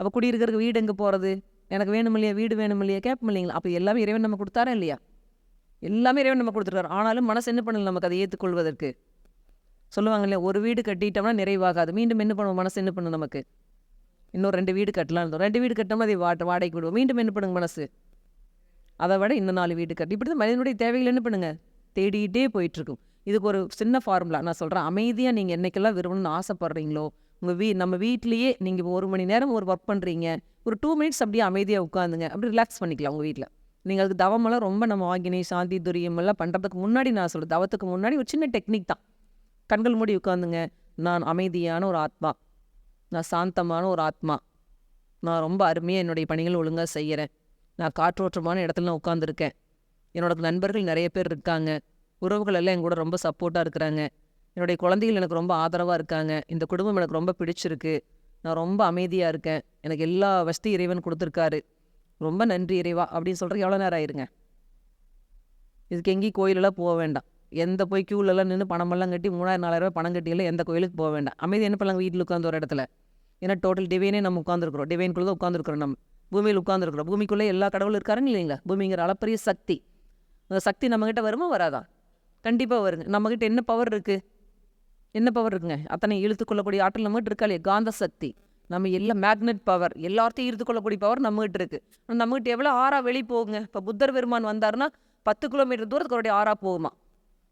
அப்போ குடியிருக்கிறதுக்கு வீடு எங்கே போகிறது எனக்கு வேணும் இல்லையா? வீடு வேணும் இல்லையா? கேட்போம் இல்லைங்களா? அப்போ எல்லாமே இறைவன் நம்ம கொடுத்தாரா இல்லையா? எல்லாமே இறைவன் நம்ம கொடுத்துருக்காரு. ஆனாலும் மனசு என்ன பண்ணல நமக்கு? அதை ஏற்றுக்கொள்வதற்கு சொல்லுவாங்க இல்லையா? ஒரு வீடு கட்டிட்டோம்னா நிறைவாகாது. மீண்டும் என்ன பண்ணுவோம்? மனசு என்ன பண்ணும் நமக்கு? இன்னும் ரெண்டு வீடு கட்டலாம் இருந்தோம் ரெண்டு வீடு கட்டினோம்னா அதை வாட்ட வாடகைக்கு விடுவோம். மீண்டும் என்ன பண்ணுங்க மனசு? அதை விட இன்னும் நாலு வீடு கட்டி இப்படி தான் மனிதனுடைய தேவைகள் என்ன பண்ணுங்கள் தேடிக்கிட்டே போயிட்டுருக்கும். இதுக்கு ஒரு சின்ன ஃபார்முலா நான் சொல்கிறேன் அமைதியாக நீங்கள் என்னைக்கெல்லாம் விரும்பணும்னு ஆசைப்பட்றீங்களோ உங்கள் வீ நம்ம வீட்லேயே நீங்கள் ஒரு மணி நேரம் ஒரு ஒர்க் பண்ணுறீங்க ஒரு டூ மினிட்ஸ் அப்படியே அமைதியாக உட்காந்துங்க. அப்படி ரிலாக்ஸ் பண்ணிக்கலாம் உங்கள் வீட்டில் நீங்கள் அதுக்கு தவமெல்லாம் ரொம்ப நம்ம வாங்கினி சாந்தி துரியம் எல்லாம் பண்ணுறதுக்கு முன்னாடி நான் சொல்கிறேன் தவத்துக்கு முன்னாடி ஒரு சின்ன டெக்னிக் தான். கண்கள் மூடி உட்காந்துங்க. நான் அமைதியான ஒரு ஆத்மா. நான் சாந்தமான ஒரு ஆத்மா. நான் ரொம்ப அருமையாக என்னுடைய பணிகள் ஒழுங்காக செய்கிறேன் நான் காற்றோட்டமான இடத்துல நான் உட்காந்துருக்கேன் என்னோட நண்பர்கள் நிறைய பேர் இருக்காங்க. உறவுகள் எல்லாம் என் கூட ரொம்ப சப்போர்ட்டாக இருக்கிறாங்க. என்னுடைய குழந்தைகள் எனக்கு ரொம்ப ஆதரவாக இருக்காங்க. இந்த குடும்பம் எனக்கு ரொம்ப பிடிச்சிருக்கு. நான் ரொம்ப அமைதியாக இருக்கேன். எனக்கு எல்லா வசதி இறைவன் கொடுத்துருக்காரு. ரொம்ப நன்றி இறைவா அப்படின்னு சொல்கிறதுக்கு எவ்வளோ நேரம் ஆயிருங்க? இதுக்கு எங்கேயும் கோயிலெல்லாம் போக வேண்டாம். எந்த போய் க்யூலெல்லாம் நின்று பணமெல்லாம் கட்டி மூணாயிரம் நாலாயிரம் ரூபாய் பணம் கட்டியெல்லாம் எந்த கோயிலுக்கு போக வேண்டாம். அமைதி என்ன பண்ணலாம் வீட்டில் உட்காந்து ஒரு இடத்துல. ஏன்னா டோட்டல் டிவைனே நம்ம உட்காந்துருக்குறோம் டிவைனுக்குள்ளே தான் உட்காந்துருக்குறோம் நம்ம. பூமியில் உட்காந்துருக்குறோம் பூமிக்குள்ளே எல்லா கடவுளும் இருக்காருன்னு இல்லைங்களா? பூமிங்கிற அளப்பரிய சக்தி. அந்த சக்தி நம்மக்கிட்ட வருமா? வராதா? கண்டிப்பாக வருங்க. நம்மக்கிட்ட என்ன பவர் இருக்குது என்ன பவர் இருக்குங்க? அத்தனை இழுத்து கொள்ளக்கூடிய ஆற்றல் நம்மகிட்ட இருக்கா இல்லையா? காந்த சக்தி. நம்ம எல்லா மேக்னெட் பவர் எல்லாத்தையும் இழுத்துக்கொள்ளக்கூடிய பவர் நம்மகிட்ட இருக்குது நம்மகிட்ட எவ்வளோ ஆறா வெளியே போகுங்க? இப்போ புத்தர் பெருமான் வந்தாருன்னா பத்து கிலோமீட்டர் தூரத்துக்கு அவருடைய ஆறா போகுமா?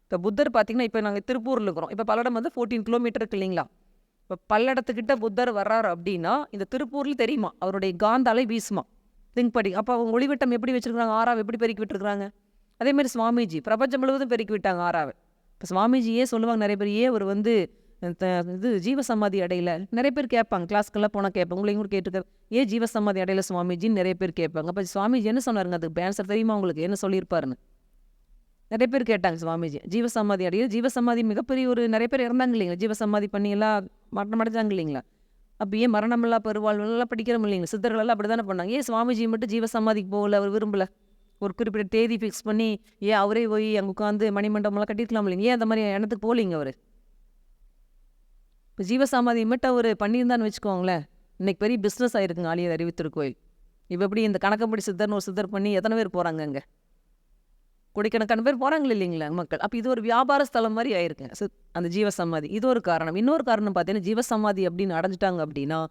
இப்போ புத்தர் பார்த்தீங்கன்னா இப்போ நாங்கள் திருப்பூரில் இருக்கிறோம். இப்போ பல்லடம் வந்து ஃபோர்டீன் கிலோமீட்டர் இருக்கு இல்லைங்களா? இப்போ பல்லடத்துக்கிட்ட புத்தர் வர்றாரு அப்படின்னா இந்த திருப்பூரில் தெரியுமா? அவருடைய காந்தாலை வீசுமா? திங்க் படி அப்போ அவங்க ஒளிவட்டம் எப்படி வச்சிருக்காங்க ஆறாவை எப்படி பெருக்கி விட்டுருக்காங்க அதேமாதிரி சுவாமிஜி பிரபஞ்சம் முழுவதும் பெருக்கி விட்டாங்க ஆறாவை. இப்போ சுவாமிஜியே சொல்லுவாங்க? நிறைய பேர் ஏன் அவர் வந்து த- இது ஜீவசமாதி அடையில? நிறைய பேர் கேட்பாங்க. கிளாஸ்க்கெல்லாம் போனால் கேட்பாங்க. உங்களையும் கூட கேட்டுருக்காரு ஏன் ஜீவசமாதி அடையில சுவாமிஜின்னு? நிறைய பேர் கேட்பாங்க. அப்போ சுவாமிஜி என்ன சொன்னாருங்க? அதுக்கு ஆன்சர் தெரியுமா உங்களுக்கு? என்ன சொல்லியிருப்பாருன்னு? நிறைய பேர் கேட்டாங்க சுவாமிஜி. ஜீவசமாதி அடையில. ஜீவசமாதி மிகப்பெரிய ஒரு நிறைய பேர் இறந்தாங்க இல்லைங்களா? ஜீவசமாதி பண்ணி எல்லாம் மரணம் அடைஞ்சாங்க இல்லைங்களா அப்போ ஏன் மரணமில்லா பெருவாழ்வுலாம் படிக்கிறோம் இல்லைங்களா சித்தர்களெல்லாம் அப்படி தானே பண்ணாங்க. ஏன் சுவாமிஜி மட்டும் ஜீவசமாதிக்கு போகல அவர் விரும்பலை? ஒரு குறிப்பிட்ட தேதி ஃபிக்ஸ் பண்ணி ஏன் அவரே போய் அங்கே உட்காந்து மணிமண்டபம்லாம் கட்டிருக்கலாம் இல்லைங்க ஏன் அந்த மாதிரி இடத்துக்கு போகலிங்க அவர்? இப்போ ஜீவசமாதி மட்டும் அவர் பண்ணியிருந்தான்னு வச்சுக்கோங்களேன். இன்னைக்கு பெரிய பிஸ்னஸ் ஆயிருக்குங்க ஆலியர் அறிவித்திருக்கோயில் இப்போ எப்படி இந்த கணக்கம்படி சித்தர்னு ஒரு சித்தர் பண்ணி எத்தனை பேர் போகிறாங்க அங்கே? கோடிக்கணக்கான பேர் போகிறாங்களே இல்லைங்களா மக்கள்? அப்போ இது ஒரு வியாபார ஸ்தலம் மாதிரி ஆயிருக்குங்க. சித்- அந்த ஜீவசமாதி. இது ஒரு காரணம். இன்னொரு காரணம் பார்த்தீங்கன்னா ஜீவசமாதி அப்படின்னு அடைஞ்சிட்டாங்க அப்படின்னா